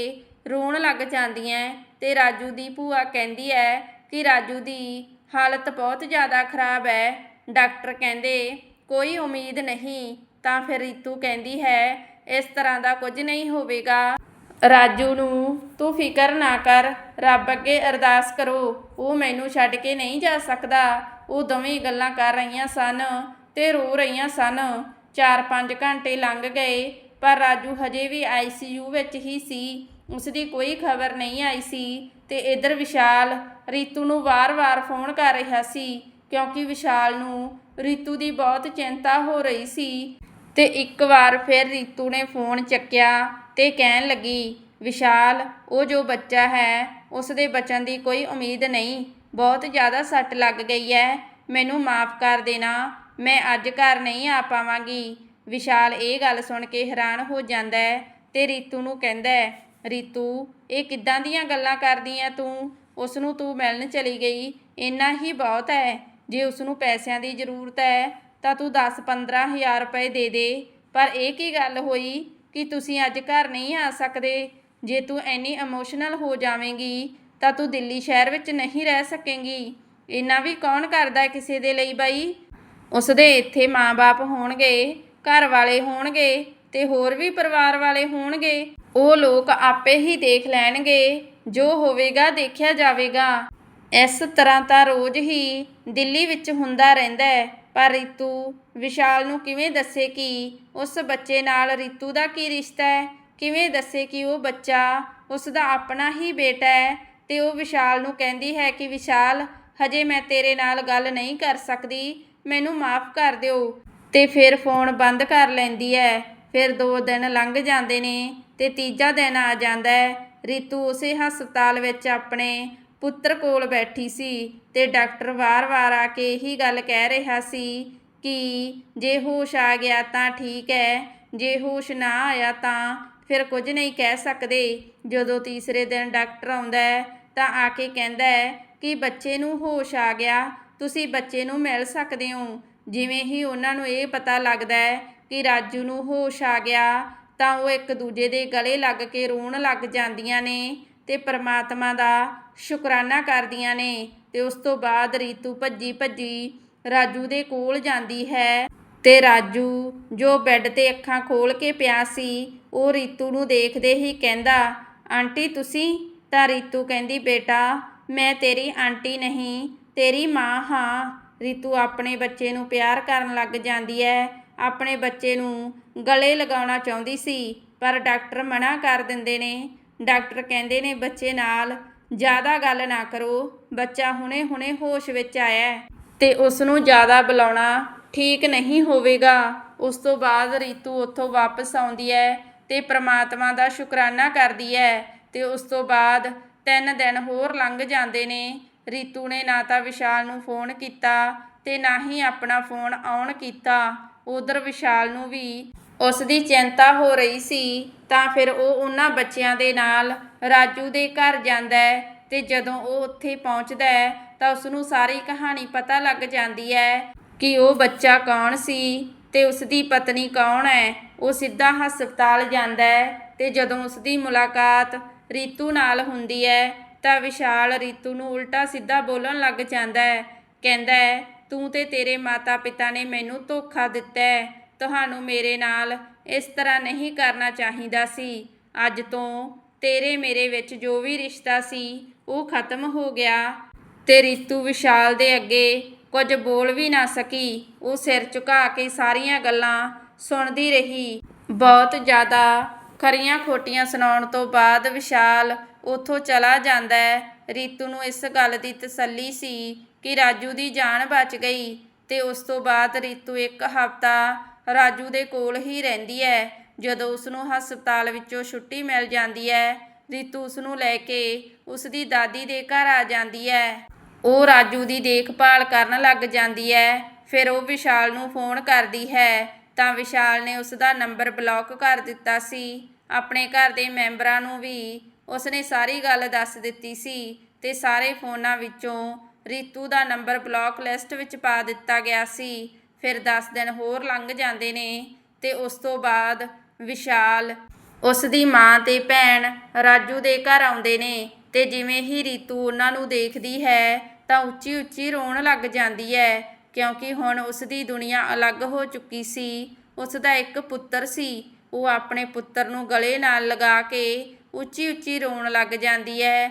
ਰੋਣ ਲੱਗ ਜਾਂਦੀਆਂ ਤੇ ਰਾਜੂ ਦੀ ਭੂਆ ਕਹਿੰਦੀ ਹੈ ਕਿ ਰਾਜੂ ਦੀ ਹਾਲਤ ਬਹੁਤ ਜ਼ਿਆਦਾ ਖਰਾਬ ਹੈ ਡਾਕਟਰ ਕਹਿੰਦੇ ਕੋਈ ਉਮੀਦ ਨਹੀਂ, ਤਾਂ ਫਿਰ ਰੀਤੂ ਕਹਿੰਦੀ ਹੈ, ਇਸ ਤਰ੍ਹਾਂ ਦਾ ਕੁਝ ਨਹੀਂ ਹੋਵੇਗਾ। ਰਾਜੂ ਨੂੰ, ਤੂੰ ਫਿਕਰ ਨਾ ਕਰ, ਰੱਬ ਅੱਗੇ ਅਰਦਾਸ ਕਰੋ। ਉਹ ਮੈਨੂੰ ਛੱਡ ਕੇ ਨਹੀਂ ਜਾ ਸਕਦਾ। ਉਹ ਦੋਵੇਂ ਗੱਲਾਂ ਕਰ ਰਹੀਆਂ ਸਨ ਤੇ ਰੋ ਰਹੀਆਂ ਸਨ। 4-5 ਘੰਟੇ ਲੰਘ ਗਏ, ਪਰ ਰਾਜੂ ਹਜੇ ਵੀ ਆਈਸੀਯੂ ਵਿੱਚ ਹੀ ਸੀ। ਉਸ ਦੀ ਕੋਈ ਖਬਰ ਨਹੀਂ ਆਈ ਸੀ ਤੇ ਇਧਰ ਵਿਸ਼ਾਲ, ਰੀਤੂ ਨੂੰ ਵਾਰ-ਵਾਰ ਫੋਨ ਕਰ ਰਿਹਾ ਸੀ, ਕਿਉਂਕਿ ਵਿਸ਼ਾਲ ਨੂੰ ਰੀਤੂ ਦੀ ਬਹੁਤ ਚਿੰਤਾ ਹੋ ਰਹੀ ਸੀ ਤੇ ਇੱਕ ਵਾਰ ਫਿਰ ਰੀਤੂ ਨੇ ਫੋਨ ਚੱਕਿਆ ਤੇ ਕਹਿਣ ਲੱਗੀ, ਵਿਸ਼ਾਲ, ਉਹ ਜੋ ਬੱਚਾ ਹੈ ਉਸ ਦੇ ਬਚਣ ਦੀ ਕੋਈ ਉਮੀਦ ਨਹੀਂ। ਬਹੁਤ ਜ਼ਿਆਦਾ ਸੱਟ ਲੱਗ ਗਈ ਹੈ। ਮੈਨੂੰ ਮਾਫ ਕਰ ਦੇਣਾ। ਮੈਂ ਅੱਜ ਘਰ ਨਹੀਂ ਆ ਪਾਵਾਂਗੀ। ਵਿਸ਼ਾਲ ਇਹ ਗੱਲ ਸੁਣ ਕੇ ਹੈਰਾਨ ਹੋ ਜਾਂਦਾ ਹੈ ਤੇ ਰੀਤੂ ਨੂੰ ਕਹਿੰਦਾ ਹੈ, ਰੀਤੂ, ਇਹ ਕਿੱਦਾਂ ਦੀਆਂ ਗੱਲਾਂ ਕਰਦੀ ਐ ਤੂੰ? ਉਸ ਨੂੰ ਤੂੰ ਮਿਲਣ ਚਲੀ ਗਈ। ਇੰਨਾ ਹੀ ਬਹੁਤ ਹੈ। ਜੇ ਉਸ ਨੂੰ ਪੈਸਿਆਂ ਦੀ ਜ਼ਰੂਰਤ ਹੈ, ਤਾਂ ਤੂੰ 10-15 ਹਜ਼ਾਰ ਰੁਪਏ ਦੇ ਦੇ। ਪਰ ਇਹ ਕੀ ਗੱਲ ਹੋਈ ਕਿ ਤੁਸੀਂ ਅੱਜ ਘਰ ਨਹੀਂ ਆ ਸਕਦੇ? ਜੇ ਤੂੰ ਐਨੀ ਇਮੋਸ਼ਨਲ ਹੋ ਜਾਵੇਂਗੀ, ਤਾਂ ਤੂੰ ਦਿੱਲੀ ਸ਼ਹਿਰ ਵਿੱਚ ਨਹੀਂ ਰਹਿ ਸਕੇਂਗੀ। ਇੰਨਾ ਵੀ ਕੌਣ ਕਰਦਾ ਕਿਸੇ ਦੇ ਲਈ ਬਾਈ? ਉਸ ਦੇ ਇੱਥੇ ਮਾਂ-ਬਾਪ ਹੋਣਗੇ, ਘਰ ਵਾਲੇ ਹੋਣਗੇ ਤੇ ਹੋਰ ਵੀ ਪਰਿਵਾਰ ਵਾਲੇ ਹੋਣਗੇ। ਉਹ ਲੋਕ ਆਪੇ ਹੀ ਦੇਖ ਲੈਣਗੇ, ਜੋ ਹੋਵੇਗਾ ਦੇਖਿਆ ਜਾਵੇਗਾ। ਇਸ ਤਰ੍ਹਾਂ ਤਾਂ ਰੋਜ਼ ਹੀ ਦਿੱਲੀ ਵਿੱਚ ਹੁੰਦਾ ਰਹਿੰਦਾ ਹੈ, ਪਰ ਰੀਤੂ ਵਿਸ਼ਾਲ ਨੂੰ ਕਿਵੇਂ ਦੱਸੇ ਕਿ ਉਸ ਬੱਚੇ ਨਾਲ ਰੀਤੂ ਦਾ ਕੀ ਰਿਸ਼ਤਾ ਹੈ? ਕਿਵੇਂ ਦੱਸੇ ਕਿ ਉਹ ਬੱਚਾ ਉਸ ਦਾ ਆਪਣਾ ਹੀ ਬੇਟਾ ਹੈ ਤੇ ਉਹ ਵਿਸ਼ਾਲ ਨੂੰ ਕਹਿੰਦੀ ਹੈ ਕਿ ਵਿਸ਼ਾਲ, ਹਜੇ ਮੈਂ ਤੇਰੇ ਨਾਲ ਗੱਲ ਨਹੀਂ ਕਰ ਸਕਦੀ, ਮੈਨੂੰ ਮਾਫ ਕਰ ਦਿਓ। ਤੇ ਫਿਰ ਫੋਨ ਬੰਦ ਕਰ ਲੈਂਦੀ ਹੈ। ਫਿਰ ਦੋ ਦਿਨ ਲੰਘ ਜਾਂਦੇ ਨੇ ਤੇ ਤੀਜਾ ਦਿਨ ਆ ਜਾਂਦਾ ਹੈ। ਰੀਤੂ ਉਸੇ ਹਸਪਤਾਲ ਵਿੱਚ ਆਪਣੇ ਪੁੱਤਰ ਕੋਲ ਬੈਠੀ ਸੀ ਤੇ ਡਾਕਟਰ ਵਾਰ-ਵਾਰ ਆ ਕੇ ਇਹੀ ਗੱਲ ਕਹਿ ਰਿਹਾ ਸੀ ਕਿ ਜੇ ਹੋਸ਼ ਆ ਗਿਆ ਤਾਂ ਠੀਕ ਹੈ, ਜੇ ਹੋਸ਼ ਨਾ ਆਇਆ ਤਾਂ ਫਿਰ ਕੁਝ ਨਹੀਂ ਕਹਿ ਸਕਦੇ। ਜਦੋਂ ਤੀਸਰੇ ਦਿਨ ਡਾਕਟਰ ਆਉਂਦਾ ਹੈ ਤਾਂ ਆ ਕੇ ਕਹਿੰਦਾ ਹੈ ਕਿ ਬੱਚੇ ਨੂੰ ਹੋਸ਼ ਆ ਗਿਆ, ਤੁਸੀਂ ਬੱਚੇ ਨੂੰ ਮਿਲ ਸਕਦੇ ਹੋ। ਜਿਵੇਂ ਹੀ ਉਹਨਾਂ ਨੂੰ ਇਹ ਪਤਾ ਲੱਗਦਾ ਹੈ ਕਿ ਰਾਜੂ ਨੂੰ ਹੋਸ਼ ਆ ਗਿਆ, ਤਾਂ ਉਹ ਇੱਕ ਦੂਜੇ ਦੇ ਗਲੇ ਲੱਗ ਕੇ ਰੋਣ ਲੱਗ ਜਾਂਦੀਆਂ ਨੇ ਤੇ ਪਰਮਾਤਮਾ ਦਾ ਸ਼ੁਕਰਾਨਾ ਕਰਦੀਆਂ ਨੇ ਤੇ ਉਸ ਤੋਂ ਬਾਅਦ ਰੀਤੂ ਭੱਜੀ ਭੱਜੀ ਰਾਜੂ ਦੇ ਕੋਲ ਜਾਂਦੀ ਹੈ ਤੇ ਰਾਜੂ ਜੋ ਬੈੱਡ ਤੇ ਅੱਖਾਂ ਖੋਲ ਕੇ ਪਿਆ ਸੀ, ਉਹ ਰੀਤੂ ਨੂੰ ਦੇਖਦੇ ਹੀ ਕਹਿੰਦਾ, ਆਂਟੀ ਤੁਸੀਂ? ਤਾਂ ਰੀਤੂ ਕਹਿੰਦੀ, ਬੇਟਾ, ਮੈਂ ਤੇਰੀ ਆਂਟੀ ਨਹੀਂ, ਤੇਰੀ ਮਾਂ ਹਾਂ। ਰੀਤੂ ਆਪਣੇ ਬੱਚੇ ਨੂੰ ਪਿਆਰ ਕਰਨ ਲੱਗ ਜਾਂਦੀ ਹੈ। ਆਪਣੇ ਬੱਚੇ ਨੂੰ ਗਲੇ ਲਗਾਉਣਾ ਚਾਹੁੰਦੀ ਸੀ, ਪਰ ਡਾਕਟਰ ਮਨਾ ਕਰ ਦਿੰਦੇ ਨੇ। ਡਾਕਟਰ ਕਹਿੰਦੇ ਨੇ, ਬੱਚੇ ਨਾਲ ਜ਼ਿਆਦਾ ਗੱਲ ਨਾ ਕਰੋ, ਬੱਚਾ ਹੁਣੇ-ਹੁਣੇ ਹੋਸ਼ ਵਿੱਚ ਆਇਆ ਹੈ ਤੇ ਉਸ ਨੂੰ ਜ਼ਿਆਦਾ ਬੁਲਾਉਣਾ ਠੀਕ ਨਹੀਂ ਹੋਵੇਗਾ। ਉਸ ਤੋਂ ਬਾਅਦ ਰੀਤੂ ਉੱਥੋਂ ਵਾਪਸ ਆਉਂਦੀ ਹੈ ਤੇ ਪ੍ਰਮਾਤਮਾ ਦਾ ਸ਼ੁਕਰਾਨਾ ਕਰਦੀ ਹੈ ਤੇ ਉਸ ਤੋਂ ਬਾਅਦ ਤਿੰਨ ਦਿਨ ਹੋਰ ਲੰਘ ਜਾਂਦੇ ਨੇ। ਰੀਤੂ ਨੇ ਨਾ ਤਾਂ ਵਿਸ਼ਾਲ ਨੂੰ ਫੋਨ ਕੀਤਾ ਤੇ ਨਾ ਹੀ ਆਪਣਾ ਫੋਨ ਆਨ ਕੀਤਾ। ਉਧਰ ਵਿਸ਼ਾਲ ਨੂੰ ਵੀ ਉਸ ਦੀ ਚਿੰਤਾ ਹੋ ਰਹੀ ਸੀ ਤਾਂ ਫਿਰ ਉਹ ਉਹਨਾਂ ਬੱਚਿਆਂ ਦੇ ਨਾਲ ਰਾਜੂ ਦੇ ਘਰ ਜਾਂਦਾ ਹੈ ਤੇ ਜਦੋਂ ਉਹ ਉੱਥੇ ਪਹੁੰਚਦਾ ਹੈ ਤਾਂ ਉਸ ਨੂੰ ਸਾਰੀ ਕਹਾਣੀ ਪਤਾ ਲੱਗ ਜਾਂਦੀ ਹੈ ਕਿ ਉਹ ਬੱਚਾ ਕੌਣ ਸੀ ਤੇ ਉਸ ਦੀ ਪਤਨੀ ਕੌਣ ਹੈ। ਉਹ ਸਿੱਧਾ ਹਸਪਤਾਲ ਜਾਂਦਾ ਹੈ ਤੇ ਜਦੋਂ ਉਸ ਦੀ ਮੁਲਾਕਾਤ ਰੀਤੂ ਨਾਲ ਹੁੰਦੀ ਹੈ ਤਾਂ ਵਿਸ਼ਾਲ ਰੀਤੂ ਨੂੰ ਉਲਟਾ ਸਿੱਧਾ ਬੋਲਣ ਲੱਗ ਜਾਂਦਾ ਹੈ। ਕਹਿੰਦਾ ਹੈ, ਤੂੰ ਤੇ ਤੇਰੇ ਮਾਤਾ-ਪਿਤਾ ਨੇ ਮੈਨੂੰ ਧੋਖਾ ਦਿੱਤਾ ਹੈ। ਤੁਹਾਨੂੰ ਮੇਰੇ ਨਾਲ ਇਸ ਤਰ੍ਹਾਂ ਨਹੀਂ ਕਰਨਾ ਚਾਹੀਦਾ ਸੀ। ਅੱਜ ਤੋਂ ਤੇਰੇ ਮੇਰੇ ਵਿੱਚ ਜੋ ਵੀ ਰਿਸ਼ਤਾ ਸੀ, ਉਹ ਖਤਮ ਹੋ ਗਿਆ। ਤੇ ਰਿਤੂ ਵਿਸ਼ਾਲ ਦੇ ਅੱਗੇ ਕੁਝ ਬੋਲ ਵੀ ਨਾ ਸਕੀ। ਉਹ ਸਿਰ ਝੁਕਾ ਕੇ ਸਾਰੀਆਂ ਗੱਲਾਂ ਸੁਣਦੀ ਰਹੀ। ਬਹੁਤ ਜ਼ਿਆਦਾ ਖਰੀਆਂ ਖੋਟੀਆਂ ਸੁਣਾਉਣ ਤੋਂ ਬਾਅਦ ਵਿਸ਼ਾਲ ਉੱਥੋਂ ਚਲਾ ਜਾਂਦਾ ਹੈ। ਰੀਤੂ ਨੂੰ ਇਸ ਗੱਲ ਦੀ ਤਸੱਲੀ ਸੀ ਕਿ ਰਾਜੂ ਦੀ ਜਾਨ ਬਚ ਗਈ। ਤੇ ਉਸ ਤੋਂ ਬਾਅਦ ਰੀਤੂ ਇੱਕ ਹਫ਼ਤਾ ਰਾਜੂ ਦੇ ਕੋਲ ਹੀ ਰਹਿੰਦੀ ਹੈ। ਜਦੋਂ ਉਸ ਨੂੰ ਹਸਪਤਾਲ ਵਿੱਚੋਂ ਛੁੱਟੀ ਮਿਲ ਜਾਂਦੀ ਹੈ, ਰਿਤੂ ਉਸ ਨੂੰ ਲੈ ਕੇ ਉਸ ਦੀ ਦਾਦੀ ਦੇ ਘਰ ਆ ਜਾਂਦੀ ਹੈ। ਉਹ ਰਾਜੂ ਦੀ ਦੇਖਭਾਲ ਕਰਨ ਲੱਗ ਜਾਂਦੀ ਹੈ। ਫਿਰ ਉਹ ਵਿਸ਼ਾਲ ਨੂੰ ਫੋਨ ਕਰਦੀ ਹੈ। ਤਾਂ ਵਿਸ਼ਾਲ ਨੇ ਉਸ ਦਾ ਨੰਬਰ ਬਲੌਕ ਕਰ ਦਿੱਤਾ ਸੀ। ਆਪਣੇ ਘਰ ਦੇ ਮੈਂਬਰਾਂ ਨੂੰ ਵੀ ਉਸਨੇ ਸਾਰੀ ਗੱਲ ਦੱਸ ਦਿੱਤੀ ਸੀ ਤੇ ਸਾਰੇ ਫੋਨਾਂ ਵਿੱਚੋਂ ਰੀਤੂ ਦਾ ਨੰਬਰ ਬਲੌਕ ਲਿਸਟ ਵਿੱਚ ਪਾ ਦਿੱਤਾ ਗਿਆ ਸੀ। ਫਿਰ 10 ਦਿਨ ਹੋਰ ਲੰਘ ਜਾਂਦੇ ਨੇ ਤੇ ਉਸ ਤੋਂ ਬਾਅਦ ਵਿਸ਼ਾਲ। ਉਸ ਦੀ ਮਾਂ ਤੇ ਭੈਣ ਰਾਜੂ ਦੇ ਘਰ ਆਉਂਦੇ ਨੇ ਤੇ ਜਿਵੇਂ ਹੀ ਰੀਤੂ ਉਹਨਾਂ ਨੂੰ ਦੇਖਦੀ ਹੈ ਤਾਂ ਉੱਚੀ ਉੱਚੀ ਰੋਣ ਲੱਗ ਜਾਂਦੀ ਹੈ ਕਿਉਂਕਿ ਹੁਣ ਉਸ ਦੀ ਦੁਨੀਆ ਅਲੱਗ ਹੋ ਚੁੱਕੀ ਸੀ। ਉਸ ਦਾ ਇੱਕ ਪੁੱਤਰ ਸੀ। ਉਹ ਆਪਣੇ ਪੁੱਤਰ ਨੂੰ ਗਲੇ ਨਾਲ ਲਗਾ ਕੇ ਉੱਚੀ ਉੱਚੀ ਰੋਣ ਲੱਗ ਜਾਂਦੀ ਹੈ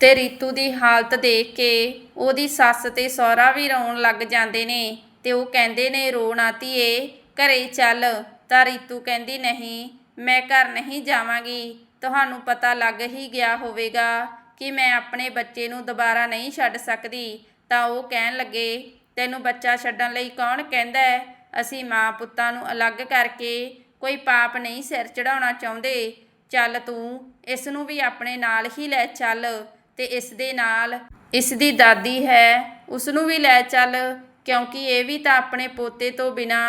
ਤੇ ਰੀਤੂ ਦੀ ਹਾਲਤ ਦੇਖ ਕੇ ਉਹਦੀ ਸੱਸ ਤੇ ਸਹੁਰਾ ਵੀ ਰੋਣ ਲੱਗ ਜਾਂਦੇ ਨੇ ਤੇ ਉਹ ਕਹਿੰਦੇ ਨੇ, ਰੋਣਾ ਧੀਏ, ਘਰੇ ਚੱਲ। ਤਾਂ ਰੀਤੂ ਕਹਿੰਦੀ, ਨਹੀਂ, ਮੈਂ ਘਰ ਨਹੀਂ ਜਾਵਾਂਗੀ। ਤੁਹਾਨੂੰ ਪਤਾ ਲੱਗ ਹੀ ਗਿਆ ਹੋਵੇਗਾ ਕਿ ਮੈਂ ਆਪਣੇ ਬੱਚੇ ਨੂੰ ਦੁਬਾਰਾ ਨਹੀਂ ਛੱਡ ਸਕਦੀ। ਤਾਂ ਉਹ ਕਹਿਣ ਲੱਗੇ, ਤੈਨੂੰ ਬੱਚਾ ਛੱਡਣ ਲਈ ਕੌਣ ਕਹਿੰਦਾ ਹੈ? ਅਸੀਂ ਮਾਂ ਪੁੱਤਾਂ ਨੂੰ ਅਲੱਗ ਕਰਕੇ ਕੋਈ ਪਾਪ ਨਹੀਂ ਸਿਰ ਚੜਾਉਣਾ ਚਾਹੁੰਦੇ। ਚੱਲ ਤੂੰ ਇਸ ਨੂੰ ਵੀ ਆਪਣੇ ਨਾਲ ਹੀ ਲੈ ਚੱਲ ਤੇ ਇਸ ਦੇ ਨਾਲ ਇਸ ਦੀ ਦਾਦੀ ਹੈ, ਉਸ ਨੂੰ ਵੀ ਲੈ ਚੱਲ, ਕਿਉਂਕਿ ਇਹ ਵੀ ਤਾਂ ਆਪਣੇ ਪੋਤੇ ਤੋਂ ਬਿਨਾ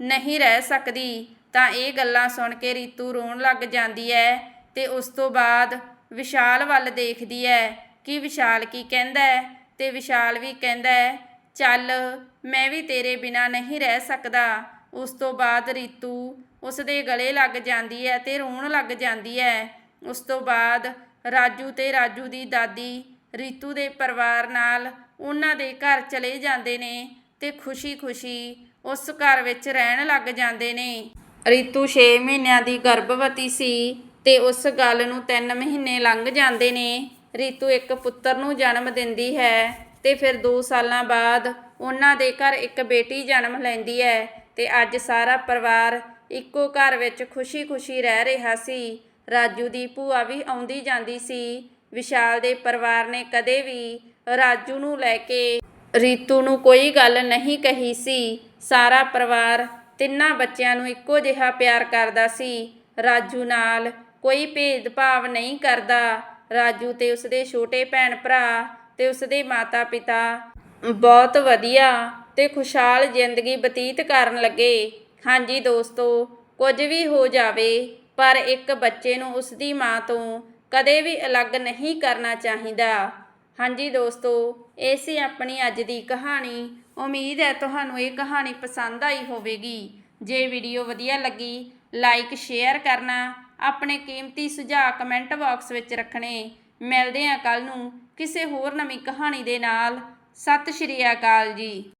ਨਹੀਂ ਰਹਿ ਸਕਦੀ। ਤਾਂ ਇਹ ਗੱਲਾਂ ਸੁਣ ਕੇ ਰੀਤੂ ਰੋਣ ਲੱਗ ਜਾਂਦੀ ਹੈ ਤੇ ਉਸ ਤੋਂ ਬਾਅਦ ਵਿਸ਼ਾਲ ਵੱਲ ਦੇਖਦੀ ਹੈ ਕਿ ਵਿਸ਼ਾਲ ਕੀ ਕਹਿੰਦਾ ਹੈ ਤੇ ਵਿਸ਼ਾਲ ਵੀ ਕਹਿੰਦਾ ਹੈ ਚੱਲ, ਮੈਂ ਵੀ ਤੇਰੇ ਬਿਨਾ ਨਹੀਂ ਰਹਿ ਸਕਦਾ। ਉਸ ਤੋਂ ਬਾਅਦ ਰੀਤੂ ਉਸ ਦੇ ਗਲੇ ਲੱਗ ਜਾਂਦੀ ਹੈ ਤੇ ਰੋਣ ਲੱਗ ਜਾਂਦੀ ਹੈ ਉਸ ਤੋਂ ਬਾਅਦ ਰਾਜੂ ਤੇ ਰਾਜੂ ਦੀ ਦਾਦੀ ਰੀਤੂ ਦੇ ਪਰਿਵਾਰ ਨਾਲ ਉਹਨਾਂ ਦੇ ਘਰ ਚਲੇ ਜਾਂਦੇ ਨੇ ਤੇ ਖੁਸ਼ੀ-ਖੁਸ਼ੀ ਉਸ ਘਰ ਵਿੱਚ ਰਹਿਣ ਲੱਗ ਜਾਂਦੇ ਨੇ। ਰਿਤੂ 6 ਮਹੀਨਿਆਂ ਦੀ ਗਰਭਵਤੀ ਸੀ ਤੇ ਉਸ ਗੱਲ ਨੂੰ 3 ਮਹੀਨੇ ਲੰਘ ਜਾਂਦੇ ਨੇ। ਰਿਤੂ ਇੱਕ ਪੁੱਤਰ ਨੂੰ ਜਨਮ ਦਿੰਦੀ ਹੈ ਤੇ ਫਿਰ 2 ਸਾਲਾਂ ਬਾਅਦ ਉਹਨਾਂ ਦੇ ਘਰ ਇੱਕ ਬੇਟੀ ਜਨਮ ਲੈਂਦੀ ਹੈ ਤੇ ਅੱਜ ਸਾਰਾ ਪਰਿਵਾਰ ਇੱਕੋ ਘਰ ਵਿੱਚ ਖੁਸ਼ੀ-ਖੁਸ਼ੀ ਰਹਿ ਰਿਹਾ ਸੀ। ਰਾਜੂ ਦੀ ਭੂਆ ਵੀ ਆਉਂਦੀ ਜਾਂਦੀ ਸੀ। ਵਿਸ਼ਾਲ ਦੇ ਪਰਿਵਾਰ ਨੇ ਕਦੇ ਵੀ ਰਾਜੂ ਨੂੰ ਲੈ ਕੇ ਰੀਤੂ ਨੂੰ ਕੋਈ ਗੱਲ ਨਹੀਂ ਕਹੀ ਸੀ। ਸਾਰਾ ਪਰਿਵਾਰ ਤਿੰਨਾਂ ਬੱਚਿਆਂ ਨੂੰ ਇੱਕੋ ਜਿਹਾ ਪਿਆਰ ਕਰਦਾ ਸੀ। ਰਾਜੂ ਨਾਲ ਕੋਈ ਭੇਦਭਾਵ ਨਹੀਂ ਕਰਦਾ। ਰਾਜੂ ਤੇ ਉਸਦੇ ਛੋਟੇ ਭੈਣ ਭਰਾ ਤੇ ਉਸਦੇ ਮਾਤਾ-ਪਿਤਾ ਬਹੁਤ ਵਧੀਆ ਤੇ ਖੁਸ਼ਹਾਲ ਜ਼ਿੰਦਗੀ ਬਤੀਤ ਕਰਨ ਲੱਗੇ। ਹਾਂਜੀ ਦੋਸਤੋ, ਕੁਝ ਵੀ ਹੋ ਜਾਵੇ, ਪਰ ਇੱਕ ਬੱਚੇ ਨੂੰ ਉਸਦੀ ਮਾਂ ਤੋਂ ਕਦੇ ਵੀ ਅਲੱਗ ਨਹੀਂ ਕਰਨਾ ਚਾਹੀਦਾ। ਹਾਂਜੀ ਦੋਸਤੋ, ਇਹ ਸੀ ਆਪਣੀ ਅੱਜ ਦੀ ਕਹਾਣੀ। ਉਮੀਦ ਹੈ ਤੁਹਾਨੂੰ ਇਹ ਕਹਾਣੀ ਪਸੰਦ ਆਈ ਹੋਵੇਗੀ। ਜੇ ਵੀਡੀਓ ਵਧੀਆ ਲੱਗੀ ਲਾਈਕ ਸ਼ੇਅਰ ਕਰਨਾ, ਆਪਣੇ ਕੀਮਤੀ ਸੁਝਾਅ ਕਮੈਂਟ ਬਾਕਸ ਵਿੱਚ ਰੱਖਣੇ। ਮਿਲਦੇ ਹਾਂ ਕੱਲ ਨੂੰ ਕਿਸੇ ਹੋਰ ਨਵੀਂ ਕਹਾਣੀ ਦੇ ਨਾਲ। ਸਤਿ ਸ਼੍ਰੀ ਅਕਾਲ ਜੀ।